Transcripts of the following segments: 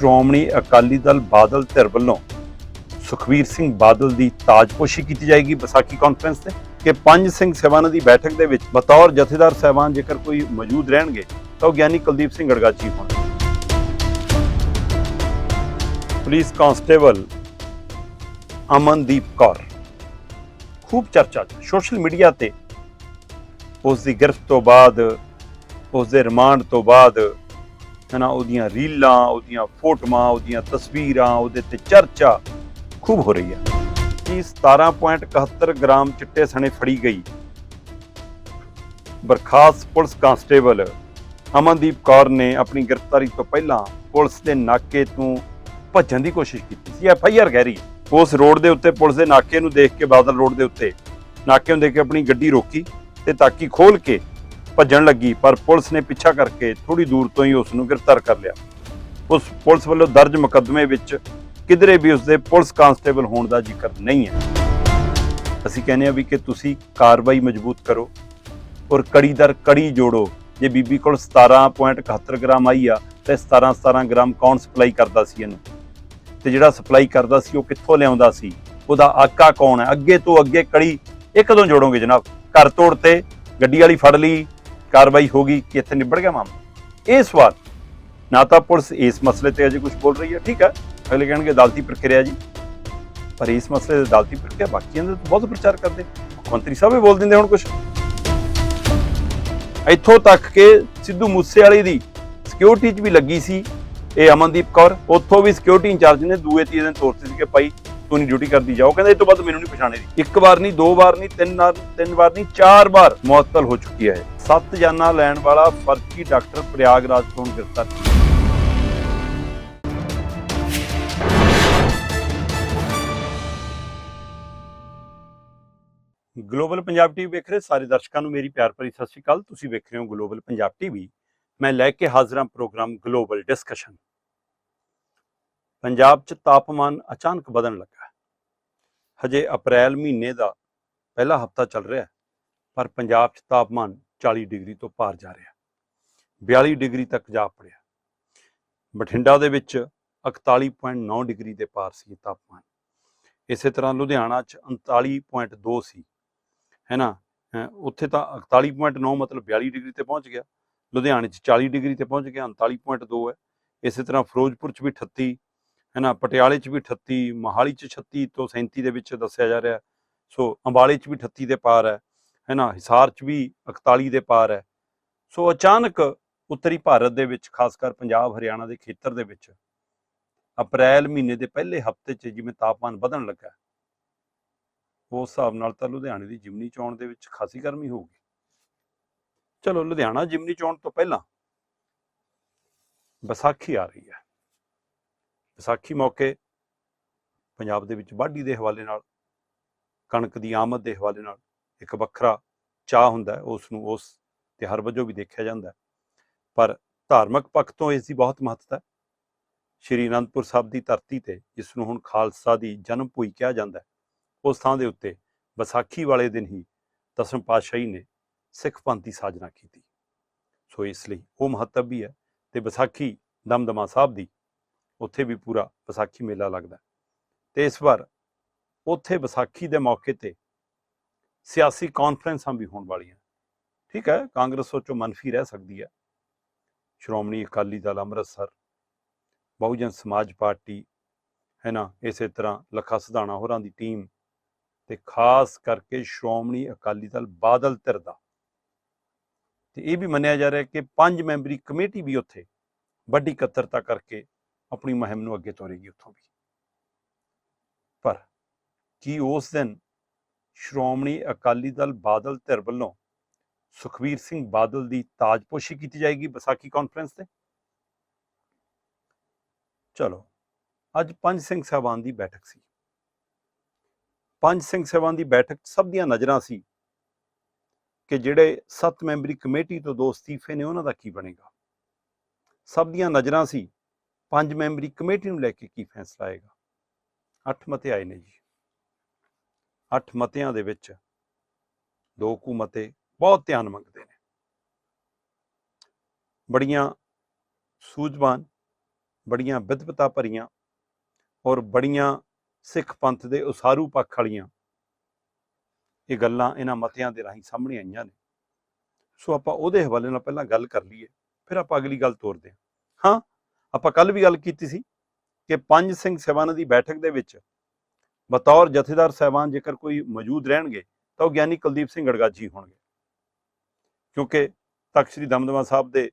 ਸ਼੍ਰੋਮਣੀ ਅਕਾਲੀ ਦਲ ਬਾਦਲ ਧਿਰ ਵੱਲੋਂ ਸੁਖਵੀਰ ਸਿੰਘ ਬਾਦਲ ਦੀ ਤਾਜਪੋਸ਼ੀ ਕੀਤੀ ਜਾਏਗੀ ਵਿਸਾਖੀ ਕਾਨਫਰੰਸ ਤੇ, ਕਿ ਪੰਜ ਸਿੰਘ ਸਹਿਬਾਨਾਂ ਦੀ ਬੈਠਕ ਦੇ ਵਿੱਚ ਬਤੌਰ ਜਥੇਦਾਰ ਸਹਿਬਾਨ ਜੇਕਰ ਕੋਈ ਮੌਜੂਦ ਰਹਿਣਗੇ, ਤਾਂ ਉਹ ਗਿਆਨੀ ਕੁਲਦੀਪ ਸਿੰਘ ਗੜਗਾਚੀ ਹੋਣਗੇ। ਪੁਲਿਸ ਕਾਂਸਟੇਬਲ ਅਮਨਦੀਪ ਕੌਰ, ਖੂਬ ਚਰਚਾ 'ਚ, ਸੋਸ਼ਲ ਮੀਡੀਆ ਤੇ ਉਸ ਦੀ ਗ੍ਰਿਫਤ ਤੋਂ ਬਾਅਦ, ਉਸ ਦੇ ਰਿਮਾਂਡ ਤੋਂ ਬਾਅਦ ਹਨਾ, ਉਹਦੀਆਂ ਰੀਲਾਂ, ਉਹਦੀਆਂ ਫੋਟੋਆਂ, ਉਹਦੀਆਂ ਤਸਵੀਰਾਂ, ਉਹਦੇ ਤੇ ਚਰਚਾ ਖੂਬ ਹੋ ਰਹੀ ਹੈ ਕਿ 17.71 ਗ੍ਰਾਮ ਚਿੱਟੇ ਸਣੇ ਫੜੀ ਗਈ? ਬਰਖਾਸਤ ਪੁਲਿਸ ਕਾਂਸਟੇਬਲ ਅਮਨਦੀਪ ਕੌਰ ਨੇ ਆਪਣੀ ਗ੍ਰਿਫਤਾਰੀ ਤੋਂ ਪਹਿਲਾਂ ਪੁਲਿਸ ਦੇ ਨਾਕੇ ਤੋਂ ਭੱਜਣ ਦੀ ਕੋਸ਼ਿਸ਼ ਕੀਤੀ ਸੀ। ਐਫ ਆਈ ਆਰ ਕਹਿ ਰਹੀ ਉਸ ਰੋਡ ਦੇ ਉੱਤੇ ਪੁਲਿਸ ਦੇ ਨਾਕੇ ਨੂੰ ਦੇਖ ਕੇ ਬਾਦਲ ਰੋਡ ਦੇ ਉੱਤੇ ਨਾਕੇ ਨੂੰ ਦੇਖ ਕੇ ਆਪਣੀ ਗੱਡੀ ਰੋਕੀ ਤੇ ਤਾਕੀ ਖੋਲ ਕੇ ਭੱਜਣ ਲੱਗੀ, ਪਰ ਪੁਲਿਸ ਨੇ ਪਿੱਛਾ ਕਰਕੇ ਥੋੜੀ ਦੂਰ ਤੋਂ ਹੀ ਉਸ ਨੂੰ ਗ੍ਰਿਫਤਾਰ ਕਰ ਲਿਆ। ਉਸ ਪੁਲਿਸ ਵੱਲੋਂ ਦਰਜ ਮੁਕੱਦਮੇ ਵਿੱਚ ਕਿਧਰੇ ਵੀ ਉਸ ਦੇ ਪੁਲਿਸ ਕਾਂਸਟੇਬਲ ਹੋਣ ਦਾ ਜ਼ਿਕਰ ਨਹੀਂ ਹੈ। ਅਸੀਂ ਕਹਿੰਦੇ ਆ ਵੀ ਕਿ ਤੁਸੀਂ ਕਾਰਵਾਈ ਮਜ਼ਬੂਤ ਕਰੋ ਔਰ ਕੜੀ ਦਰ ਕੜੀ ਜੋੜੋ। ਜੇ ਬੀਬੀ ਕੋਲ 17.71 ਗ੍ਰਾਮ ਆਈ ਆ, ਤੇ 17 17 ਗ੍ਰਾਮ ਕੌਣ ਸਪਲਾਈ ਕਰਦਾ ਸੀ ਇਹਨੂੰ? ਤੇ ਜਿਹੜਾ ਸਪਲਾਈ ਕਰਦਾ ਸੀ, ਉਹ ਕਿੱਥੋਂ ਲਿਆਉਂਦਾ ਸੀ? ਉਹਦਾ ਆਕਾ ਕੌਣ ਹੈ? ਅੱਗੇ ਤੋਂ ਅੱਗੇ ਕੜੀ ਇਹ ਕਦੋਂ ਜੋੜੋਗੇ ਜਨਾਬ। ਘਰ ਤੋੜ ਤੇ, ਗੱਡੀ ਵਾਲੀ ਫੜ ਲਈ ਕਾਰਵਾਈ ਹੋ ਗਈ ਕਿ ਇੱਥੇ ਨਿਬੜ ਗਿਆ ਮਾਮਲਾ। ਇਹ ਸਵਾਲ ਨਾ ਤਾਂ ਪੁਲਿਸ ਇਸ ਮਸਲੇ ਤੇ ਅਜੇ ਕੁਝ ਬੋਲ ਰਹੀ ਹੈ, ਠੀਕ ਹੈ? ਅਗਲੇ ਕਹਿਣਗੇ ਅਦਾਲਤੀ ਪ੍ਰਕਿਰਿਆ ਜੀ। ਪਰ ਇਸ ਮਸਲੇ ਦੇ ਅਦਾਲਤੀ ਪ੍ਰਕਿਰਿਆ ਬਾਕੀਆਂ ਦੇ ਬਹੁਤ ਪ੍ਰਚਾਰ ਕਰਦੇ। ਮੁੱਖ ਮੰਤਰੀ ਸਾਹਿਬ ਵੀ ਬੋਲ ਦਿੰਦੇ ਹੁਣ ਕੁਝ ਇੱਥੋਂ ਤੱਕ ਕਿ ਸਿੱਧੂ ਮੂਸੇਵਾਲੇ ਦੀ ਸਿਕਿਉਰਿਟੀ 'ਚ ਵੀ ਲੱਗੀ ਸੀ ਇਹ ਅਮਨਦੀਪ ਕੌਰ। ਉੱਥੋਂ ਵੀ ਸਿਕਿਉਰਿਟੀ ਇੰਚਾਰਜ ਨੇ ਦੂਏ ਤੀਏ ਦਿਨ ਤੋਰਤੇ ਸੀ ਕਿ ਭਾਈ ਤੂੰ ਨਹੀਂ ਡਿਊਟੀ ਕਰਦੀ ਜਾਓ। ਕਹਿੰਦਾ ਇਹ ਤੋਂ ਬਾਅਦ ਮੈਨੂੰ ਨਹੀਂ ਪਛਾਣੇ ਦੀ ਇੱਕ ਵਾਰ ਨਹੀਂ, ਦੋ ਵਾਰ ਨਹੀਂ, ਤਿੰਨ ਵਾਰ ਤਿੰਨ ਵਾਰ ਨਹੀਂ, ਚਾਰ ਵਾਰ ਮੁਅੱਤਲ ਹੋ ਚੁੱਕੀ ਹੈ ਸੱਤ ਜਾਨਾਂ ਲੈਣ ਵਾਲਾ ਫਰਜ਼ੀ ਡਾਕਟਰ ਪ੍ਰਯਾਗਰਾਜ ਤੋਂ ਗ੍ਰਿਫਤਾਰ ਗਲੋਬਲ ਪੰਜਾਬ ਟੀਵੀ ਵੇਖ ਰਹੇ ਸਾਰੇ ਦਰਸ਼ਕਾਂ ਨੂੰ ਮੇਰੀ ਪਿਆਰ ਭਰੀ ਸਤਿ ਸ਼੍ਰੀ ਅਕਾਲ। ਤੁਸੀਂ ਵੇਖ ਰਹੇ ਹੋ ਗਲੋਬਲ ਪੰਜਾਬ ਟੀਵੀ। ਮੈਂ ਲੈ ਕੇ ਹਾਜ਼ਰ ਹਾਂ ਪ੍ਰੋਗਰਾਮ ਗਲੋਬਲ ਡਿਸਕਸ਼ਨ। ਪੰਜਾਬ 'ਚ ਤਾਪਮਾਨ ਅਚਾਨਕ ਵਧਣ ਲੱਗਾ ਹਜੇ ਅਪ੍ਰੈਲ ਮਹੀਨੇ ਦਾ ਪਹਿਲਾ ਹਫਤਾ ਚੱਲ ਰਿਹਾ ਪਰ ਪੰਜਾਬ 'ਚ ਤਾਪਮਾਨ 40 ਡਿਗਰੀ ਤੋਂ ਪਾਰ ਜਾ ਰਿਹਾ। 42 ਡਿਗਰੀ ਤੱਕ ਜਾ ਪੜਿਆ। ਬਠਿੰਡਾ ਦੇ ਵਿੱਚ 41.9 ਡਿਗਰੀ ਦੇ ਪਾਰ ਸੀ ਤਾਪਮਾਨ। ਇਸੇ ਤਰ੍ਹਾਂ ਲੁਧਿਆਣਾ 'ਚ 39.2 ਸੀ। ਹੈ ਨਾ ਉੱਥੇ ਤਾਂ 41.9 ਮਤਲਬ 42 ਡਿਗਰੀ ਤੇ ਪਹੁੰਚ ਗਿਆ। ਲੁਧਿਆਣੇ 'ਚ 40 ਡਿਗਰੀ ਤੇ ਪਹੁੰਚ ਗਿਆ 39.2 ਹੈ। ਇਸੇ ਤਰ੍ਹਾਂ ਫਿਰੋਜ਼ਪੁਰ 'ਚ ਵੀ 38 ਹੈ ਨਾ ਪਟਿਆਲੇ 'ਚ ਵੀ 38 ਮੋਹਾਲੀ 'ਚ 36 ਤੋਂ 37 ਦੇ ਵਿੱਚ ਦੱਸਿਆ ਜਾ ਰਿਹਾ। ਸੋ ਅੰਬਾਲੇ 'ਚ ਵੀ 38 ਦੇ ਪਾਰ ਹੈ। ਹੈ ਨਾ ਹਿਸਾਰ 'ਚ ਵੀ 41 ਦੇ ਪਾਰ ਹੈ। ਸੋ ਅਚਾਨਕ ਉੱਤਰੀ ਭਾਰਤ ਦੇ ਵਿੱਚ, ਖਾਸ ਕਰ ਪੰਜਾਬ, ਹਰਿਆਣਾ ਦੇ ਖੇਤਰ ਦੇ ਵਿੱਚ, ਅਪ੍ਰੈਲ ਮਹੀਨੇ ਦੇ ਪਹਿਲੇ ਹਫ਼ਤੇ 'ਚ ਜਿਵੇਂ ਤਾਪਮਾਨ ਵਧਣ ਲੱਗਾ ਉਸ ਹਿਸਾਬ ਨਾਲ ਤਾਂ ਲੁਧਿਆਣੇ ਦੀ ਜਿਮਨੀ ਚੋਣ ਦੇ ਵਿੱਚ ਖਾਸੀ ਗਰਮੀ ਹੋਊਗੀ। ਚਲੋ, ਲੁਧਿਆਣਾ ਜਿਮਨੀ ਚੋਣ ਤੋਂ ਪਹਿਲਾਂ ਵਿਸਾਖੀ ਆ ਰਹੀ ਹੈ। ਵਿਸਾਖੀ ਮੌਕੇ ਪੰਜਾਬ ਦੇ ਵਿੱਚ ਵਾਢੀ ਦੇ ਹਵਾਲੇ ਨਾਲ, ਕਣਕ ਦੀ ਆਮਦ ਦੇ ਹਵਾਲੇ ਨਾਲ ਇੱਕ ਵੱਖਰਾ ਚਾਹ ਹੁੰਦਾ ਹੈ, ਉਸ ਨੂੰ ਉਸ ਤਿਉਹਾਰ ਵਜੋਂ ਵੀ ਦੇਖਿਆ ਜਾਂਦਾ ਪਰ ਧਾਰਮਿਕ ਪੱਖ ਤੋਂ ਇਸ ਦੀ ਬਹੁਤ ਮਹੱਤਤਾ ਹੈ। ਸ਼੍ਰੀ ਅਨੰਦਪੁਰ ਸਾਹਿਬ ਦੀ ਧਰਤੀ ਤੇ ਜਿਸ ਨੂੰ ਹੁਣ ਖਾਲਸਾ ਦੀ ਜਨਮ ਭੂਈ ਕਿਹਾ ਜਾਂਦਾ ਉਸ ਥਾਂ ਦੇ ਉੱਤੇ ਵਿਸਾਖੀ ਵਾਲੇ ਦਿਨ ਹੀ ਦਸਮ ਪਾਤਸ਼ਾਹੀ ਨੇ ਸਿੱਖ ਪੰਥ ਦੀ ਸਾਜਨਾ ਕੀਤੀ। ਸੋ ਇਸ ਲਈ ਉਹ ਮਹੱਤਵ ਵੀ ਹੈ ਤੇ ਵਿਸਾਖੀ ਦਮਦਮਾ ਸਾਹਿਬ ਦੀ ਉੱਥੇ ਵੀ ਪੂਰਾ ਵਿਸਾਖੀ ਮੇਲਾ ਲੱਗਦਾ ਹੈ। ਤੇ ਇਸ ਵਾਰ ਉੱਥੇ ਵਿਸਾਖੀ ਦੇ ਮੌਕੇ ਤੇ ਸਿਆਸੀ ਕਾਨਫਰੰਸਾਂ ਵੀ ਹੋਣ ਵਾਲੀਆਂ। ਠੀਕ ਹੈ, ਕਾਂਗਰਸ ਵਿੱਚੋਂ ਮਨਫੀ ਰਹਿ ਸਕਦੀ ਹੈ। ਸ਼੍ਰੋਮਣੀ ਅਕਾਲੀ ਦਲ ਅੰਮ੍ਰਿਤਸਰ, ਬਹੁਜਨ ਸਮਾਜ ਪਾਰਟੀ, ਹੈ ਨਾ, ਇਸੇ ਤਰ੍ਹਾਂ ਲੱਖਾ ਸਿਧਾਣਾ ਹੋਰਾਂ ਦੀ ਟੀਮ ਤੇ ਖਾਸ ਕਰਕੇ ਸ਼੍ਰੋਮਣੀ ਅਕਾਲੀ ਦਲ ਬਾਦਲ ਧਿਰ ਦਾ। ਤੇ ਇਹ ਵੀ ਮੰਨਿਆ ਜਾ ਰਿਹਾ ਕਿ ਪੰਜ ਮੈਂਬਰੀ ਕਮੇਟੀ ਵੀ ਉੱਥੇ ਵੱਡੀ ਇਕੱਤਰਤਾ ਕਰਕੇ ਆਪਣੀ ਮੁਹਿੰਮ ਨੂੰ ਅੱਗੇ ਤੋਰੇਗੀ ਉੱਥੋਂ ਵੀ। ਪਰ ਕੀ ਉਸ ਦਿਨ ਸ਼੍ਰੋਮਣੀ ਅਕਾਲੀ ਦਲ ਬਾਦਲ ਧਿਰ ਵੱਲੋਂ ਸੁਖਵੀਰ ਸਿੰਘ ਬਾਦਲ ਦੀ ਤਾਜਪੋਸ਼ੀ ਕੀਤੀ ਜਾਏਗੀ ਵਿਸਾਖੀ ਕਾਨਫਰੰਸ ਤੇ? ਚਲੋ, ਅੱਜ ਪੰਜ ਸਿੰਘ ਸਾਹਿਬਾਨ ਦੀ ਬੈਠਕ ਸੀ। ਪੰਜ ਸਿੰਘ ਸਾਹਿਬਾਨ ਦੀ ਬੈਠਕ ਸਭ ਦੀਆਂ ਨਜ਼ਰਾਂ ਸੀ ਕਿ ਜਿਹੜੇ ਸੱਤ ਮੈਂਬਰੀ ਕਮੇਟੀ ਤੋਂ ਦੋ ਅਸਤੀਫੇ ਨੇ, ਉਹਨਾਂ ਦਾ ਕੀ ਬਣੇਗਾ? ਸਭ ਦੀਆਂ ਨਜ਼ਰਾਂ ਸੀ ਪੰਜ ਮੈਂਬਰੀ ਕਮੇਟੀ ਨੂੰ ਲੈ ਕੇ ਕੀ ਫੈਸਲਾ ਆਏਗਾ? ਅੱਠ ਮਤੇ ਆਏ ਨੇ ਜੀ। ਅੱਠ ਮਤਿਆਂ ਦੇ ਵਿੱਚ ਦੋ ਕੁ ਮਤੇ ਬਹੁਤ ਧਿਆਨ ਮੰਗਦੇ ਨੇ। ਬੜੀਆਂ ਸੂਝਵਾਨ, ਬੜੀਆਂ ਵਿਦਵਤਾ ਭਰੀਆਂ ਔਰ ਬੜੀਆਂ ਸਿੱਖ ਪੰਥ ਦੇ ਉਸਾਰੂ ਪੱਖ ਵਾਲੀਆਂ ਇਹ ਗੱਲਾਂ ਇਹਨਾਂ ਮਤਿਆਂ ਦੇ ਰਾਹੀਂ ਸਾਹਮਣੇ ਆਈਆਂ ਨੇ। ਸੋ ਆਪਾਂ ਉਹਦੇ ਹਵਾਲੇ ਨਾਲ ਪਹਿਲਾਂ ਗੱਲ ਕਰ ਲਈਏ, ਫਿਰ ਆਪਾਂ ਅਗਲੀ ਗੱਲ ਤੋਰਦੇ ਹਾਂ। ਹਾਂ, ਆਪਾਂ ਕੱਲ ਵੀ ਗੱਲ ਕੀਤੀ ਸੀ ਕਿ ਪੰਜ ਸਿੰਘ ਸਹਿਬਾਨਾਂ ਦੀ ਬੈਠਕ ਦੇ ਵਿੱਚ ਬਤੌਰ ਜਥੇਦਾਰ ਸਹਿਬਾਨ ਜੇਕਰ ਕੋਈ ਮੌਜੂਦ ਰਹਿਣਗੇ, ਤਾਂ ਉਹ ਗਿਆਨੀ ਕੁਲਦੀਪ ਸਿੰਘ ਗੜਗਾਜੀ ਹੋਣਗੇ। ਕਿਉਂਕਿ ਤਖਤ ਸ੍ਰੀ ਦਮਦਮਾ ਸਾਹਿਬ ਦੇ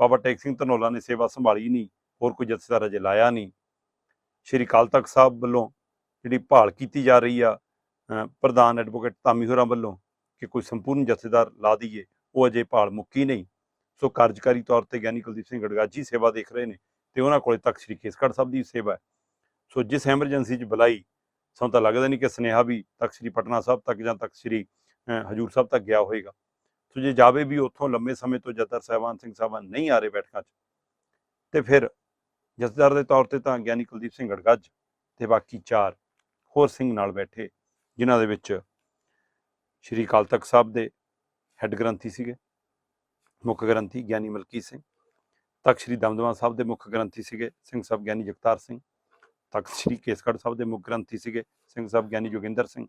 ਬਾਬਾ ਟੇਕ ਸਿੰਘ ਧਨੋਲਾ ਨੇ ਸੇਵਾ ਸੰਭਾਲੀ ਨਹੀਂ, ਹੋਰ ਕੋਈ ਜਥੇਦਾਰ ਅਜੇ ਲਾਇਆ ਨਹੀਂ। ਸ਼੍ਰੀ ਅਕਾਲ ਤਖਤ ਸਾਹਿਬ ਵੱਲੋਂ ਜਿਹੜੀ ਭਾਲ ਕੀਤੀ ਜਾ ਰਹੀ ਆ ਪ੍ਰਧਾਨ ਐਡਵੋਕੇਟ ਧਾਮੀ ਹੋਰਾਂ ਵੱਲੋਂ ਕਿ ਕੋਈ ਸੰਪੂਰਨ ਜਥੇਦਾਰ ਲਾ ਦਈਏ, ਉਹ ਅਜੇ ਭਾਲ ਮੁੱਕੀ ਨਹੀਂ। ਸੋ ਕਾਰਜਕਾਰੀ ਤੌਰ ਤੇ ਗਿਆਨੀ ਕੁਲਦੀਪ ਸਿੰਘ ਗੜਗਾਜੀ ਸੇਵਾ ਦੇਖ ਰਹੇ ਨੇ ਤੇ ਉਹਨਾਂ ਕੋਲੇ ਤੱਕ ਸ੍ਰੀ ਕੇਸਗੜ੍ਹ ਸਾਹਿਬ ਦੀ ਸੇਵਾ ਹੈ। ਸੋ ਜਿਸ ਐਮਰਜੈਂਸੀ 'ਚ ਬੁਲਾਈ ਸਾਨੂੰ ਤਾਂ ਲੱਗਦਾ ਨਹੀਂ ਕਿ ਸਨੇਹਾ ਵੀ ਤੱਕ ਸ੍ਰੀ ਪਟਨਾ ਸਾਹਿਬ ਤੱਕ ਜਾਂ ਤੱਕ ਸ੍ਰੀ ਹਜੂਰ ਸਾਹਿਬ ਤੱਕ ਗਿਆ ਹੋਏਗਾ ਸੋ ਜੇ ਜਾਵੇ ਵੀ ਉੱਥੋਂ ਲੰਮੇ ਸਮੇਂ ਤੋਂ ਜਥੇਦਾਰ ਸਾਹਿਬਾਨ ਸਿੰਘ ਸਾਹਿਬਾਨ ਨਹੀਂ ਆ ਰਹੇ ਬੈਠਕਾਂ 'ਚ, ਤੇ ਫਿਰ ਜਥੇਦਾਰ ਦੇ ਤੌਰ ਤੇ ਤਾਂ ਗਿਆਨੀ ਕੁਲਦੀਪ ਸਿੰਘ ਗੜਗੱਜ ਤੇ ਬਾਕੀ ਚਾਰ ਹੋਰ ਸਿੰਘ ਨਾਲ ਬੈਠੇ, ਜਿਨ੍ਹਾਂ ਦੇ ਵਿੱਚ ਸ਼੍ਰੀ ਅਕਾਲ ਤਖਤ ਸਾਹਿਬ ਦੇ ਹੈੱਡ ਗ੍ਰੰਥੀ ਸੀਗੇ, ਮੁੱਖ ਗ੍ਰੰਥੀ ਗਿਆਨੀ ਮਲਕੀ ਸਿੰਘ, ਤਖਤ ਸ੍ਰੀ ਦਮਦਮਾ ਸਾਹਿਬ ਦੇ ਮੁੱਖ ਗ੍ਰੰਥੀ ਸੀਗੇ, ਸਿੰਘ ਸਾਹਿਬ ਗਿਆਨੀ ਜਗਤਾਰ ਸਿੰਘ ਤਖਤ ਸ੍ਰੀ ਕੇਸਗੜ੍ਹ ਸਾਹਿਬ ਦੇ ਮੁੱਖ ਗ੍ਰੰਥੀ ਸੀਗੇ, ਸਿੰਘ ਸਾਹਿਬ ਗਿਆਨੀ ਜੋਗਿੰਦਰ ਸਿੰਘ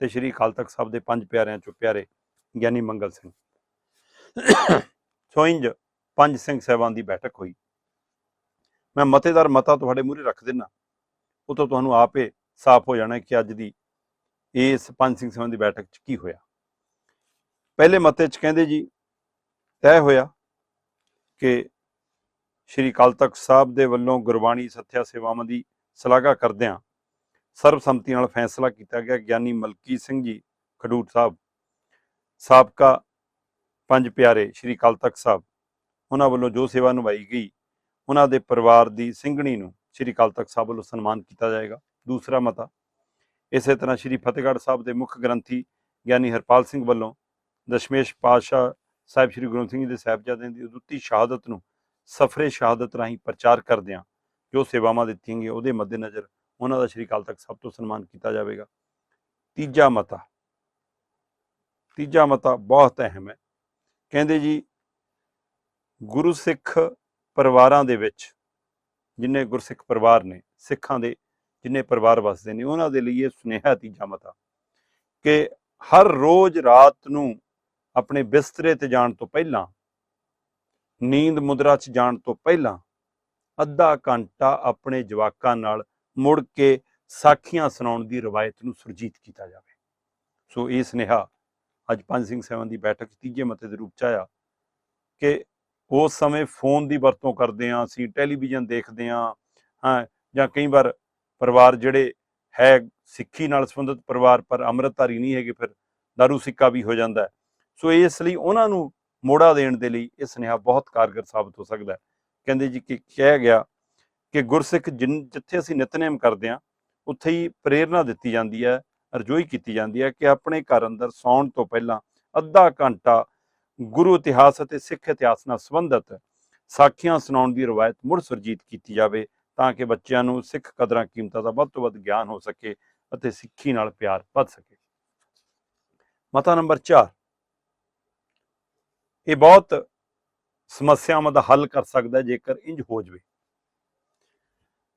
ਤੇ ਸ੍ਰੀ ਅਕਾਲ ਤਖਤ ਸਾਹਿਬ ਦੇ ਪੰਜ ਪਿਆਰਿਆਂ ਚੋਂ ਪਿਆਰੇ ਗਿਆਨੀ ਮੰਗਲ ਸਿੰਘ। ਸੋ ਇੰਜ ਪੰਜ ਸਿੰਘ ਸਾਹਿਬਾਨ ਦੀ ਬੈਠਕ ਹੋਈ। ਮੈਂ ਮਤੇਦਾਰ ਮਤਾ ਤੁਹਾਡੇ ਮੂਹਰੇ ਰੱਖ ਦਿੰਨਾ ਉਹ ਤੋਂ ਤੁਹਾਨੂੰ ਆਪੇ ਸਾਫ਼ ਹੋ ਜਾਣਾ ਕਿ ਅੱਜ ਦੀ ਇਸ ਪੰਜ ਸਿੰਘ ਸਾਹਿਬਾਨ ਦੀ ਬੈਠਕ 'ਚ ਕੀ ਹੋਇਆ। ਪਹਿਲੇ ਮਤੇ 'ਚ ਕਹਿੰਦੇ ਜੀ, ਤੈਅ ਹੋਇਆ ਕਿ ਸ਼੍ਰੀ ਅਕਾਲ ਤਖਤ ਸਾਹਿਬ ਦੇ ਵੱਲੋਂ ਗੁਰਬਾਣੀ ਸੱਥਿਆ ਸੇਵਾਵਾਂ ਦੀ ਸ਼ਲਾਘਾ ਕਰਦਿਆਂ ਸਰਬਸੰਮਤੀ ਨਾਲ ਫੈਸਲਾ ਕੀਤਾ ਗਿਆ। ਗਿਆਨੀ ਮਲਕੀ ਸਿੰਘ ਜੀ, ਖਡੂਰ ਸਾਹਿਬ। ਸਾਬਕਾ ਪੰਜ ਪਿਆਰੇ ਸ਼੍ਰੀ ਅਕਾਲ ਤਖਤ ਸਾਹਿਬ। ਉਹਨਾਂ ਵੱਲੋਂ ਜੋ ਸੇਵਾ ਨਿਭਾਈ ਗਈ, ਉਹਨਾਂ ਦੇ ਪਰਿਵਾਰ ਦੀ ਸਿੰਘਣੀ ਨੂੰ ਸ਼੍ਰੀ ਅਕਾਲ ਤਖਤ ਸਾਹਿਬ ਵੱਲੋਂ ਸਨਮਾਨ ਕੀਤਾ ਜਾਏਗਾ। ਦੂਸਰਾ ਮਤਾ, ਇਸੇ ਤਰ੍ਹਾਂ ਸ਼੍ਰੀ ਫਤਿਹਗੜ੍ਹ ਸਾਹਿਬ ਦੇ ਮੁੱਖ ਗ੍ਰੰਥੀ ਗਿਆਨੀ ਹਰਪਾਲ ਸਿੰਘ ਵੱਲੋਂ ਦਸ਼ਮੇਸ਼ ਪਾਤਸ਼ਾਹ ਸਾਹਿਬ ਸ਼੍ਰੀ ਗੁਰੂ ਸਿੰਘ ਜੀ ਦੇ ਸਾਹਿਬਜ਼ਾਦਿਆਂ ਦੀ ਉਦੁੱਤੀ ਸ਼ਹਾਦਤ ਨੂੰ ਸਫਰੇ ਸ਼ਹਾਦਤ ਰਾਹੀਂ ਪ੍ਰਚਾਰ ਕਰਦਿਆਂ ਜੋ ਸੇਵਾਵਾਂ ਦਿੱਤੀਆਂ ਗਈਆਂ ਉਹਦੇ ਮੱਦੇਨਜ਼ਰ ਉਹਨਾਂ ਦਾ ਸ਼੍ਰੀ ਅਕਾਲ ਤਖਤ ਸਾਹਿਬ ਤੋਂ ਸਨਮਾਨ ਕੀਤਾ ਜਾਵੇਗਾ। ਤੀਜਾ ਮਤਾ ਤੀਜਾ ਮਤਾ ਬਹੁਤ ਅਹਿਮ ਹੈ। ਕਹਿੰਦੇ ਜੀ, ਗੁਰੂ ਸਿੱਖ ਪਰਿਵਾਰਾਂ ਦੇ ਵਿੱਚ ਜਿੰਨੇ ਗੁਰਸਿੱਖ ਪਰਿਵਾਰ ਨੇ, ਸਿੱਖਾਂ ਦੇ ਜਿੰਨੇ ਪਰਿਵਾਰ ਵਸਦੇ ਨੇ, ਉਹਨਾਂ ਦੇ ਲਈ ਇਹ ਸੁਨੇਹਾ ਤੀਜਾ ਮਤਾ ਕਿ ਹਰ ਰੋਜ਼ ਰਾਤ ਨੂੰ ਆਪਣੇ ਬਿਸਤਰੇ ਤੇ ਜਾਣ ਤੋਂ ਪਹਿਲਾਂ, ਨੀਂਦ ਮੁਦਰਾ 'ਚ ਜਾਣ ਤੋਂ ਪਹਿਲਾਂ ਅੱਧਾ ਘੰਟਾ ਆਪਣੇ ਜਵਾਕਾਂ ਨਾਲ ਮੁੜ ਕੇ ਸਾਖੀਆਂ ਸੁਣਾਉਣ ਦੀ ਰਵਾਇਤ ਨੂੰ ਸੁਰਜੀਤ ਕੀਤਾ ਜਾਵੇ। ਸੋ ਇਹ ਸੁਨੇਹਾ ਅੱਜ ਪੰਜ ਸਿੰਘ ਸਾਹਿਬਾਨ ਦੀ ਬੈਠਕ 'ਚ ਤੀਜੇ ਮਤੇ ਦੇ ਰੂਪ 'ਚ ਆਇਆ ਕਿ ਉਸ ਸਮੇਂ ਫੋਨ ਦੀ ਵਰਤੋਂ ਕਰਦੇ ਆ ਅਸੀਂ ਟੈਲੀਵਿਜ਼ਨ ਦੇਖਦੇ ਆ ਹਾਂ, ਜਾਂ ਕਈ ਵਾਰ ਪਰਿਵਾਰ ਜਿਹੜੇ ਹੈ ਸਿੱਖੀ ਨਾਲ ਸੰਬੰਧਿਤ ਪਰਿਵਾਰ ਪਰ ਅੰਮ੍ਰਿਤਧਾਰੀ ਨਹੀਂ ਹੈਗੇ, ਫਿਰ ਦਾਰੂ ਸਿੱਕਾ ਵੀ ਹੋ ਜਾਂਦਾ ਸੋ ਇਸ ਲਈ ਉਹਨਾਂ ਨੂੰ ਮੋੜਾ ਦੇਣ ਦੇ ਲਈ ਇਹ ਸੁਨੇਹਾ ਬਹੁਤ ਕਾਰਗਰ ਸਾਬਤ ਹੋ ਸਕਦਾ ਹੈ। ਕਹਿੰਦੇ ਜੀ ਕਿ ਕਿਹਾ ਗਿਆ ਕਿ ਗੁਰਸਿੱਖ ਜਿਨ ਜਿੱਥੇ ਅਸੀਂ ਨਿਤਨੇਮ ਕਰਦੇ ਆ ਉੱਥੇ ਹੀ ਪ੍ਰੇਰਣਾ ਦਿੱਤੀ ਜਾਂਦੀ ਹੈ ਅਰਜ਼ੋਈ ਕੀਤੀ ਜਾਂਦੀ ਹੈ ਕਿ ਆਪਣੇ ਘਰ ਅੰਦਰ ਸੌਣ ਤੋਂ ਪਹਿਲਾਂ ਅੱਧਾ ਘੰਟਾ ਗੁਰੂ ਇਤਿਹਾਸ ਅਤੇ ਸਿੱਖ ਇਤਿਹਾਸ ਨਾਲ ਸੰਬੰਧਿਤ ਸਾਖੀਆਂ ਸੁਣਾਉਣ ਦੀ ਰਵਾਇਤ ਮੁੜ ਸੁਰਜੀਤ ਕੀਤੀ ਜਾਵੇ ਤਾਂ ਕਿ ਬੱਚਿਆਂ ਨੂੰ ਸਿੱਖ ਕਦਰਾਂ ਕੀਮਤਾਂ ਦਾ ਵੱਧ ਤੋਂ ਵੱਧ ਗਿਆਨ ਹੋ ਸਕੇ ਅਤੇ ਸਿੱਖੀ ਨਾਲ ਪਿਆਰ ਵੱਧ ਸਕੇ। ਮਤਾ ਨੰਬਰ 4 ਇਹ ਬਹੁਤ ਸਮੱਸਿਆਵਾਂ ਦਾ ਹੱਲ ਕਰ ਸਕਦਾ ਜੇਕਰ ਇੰਜ ਹੋ ਜਵੇ।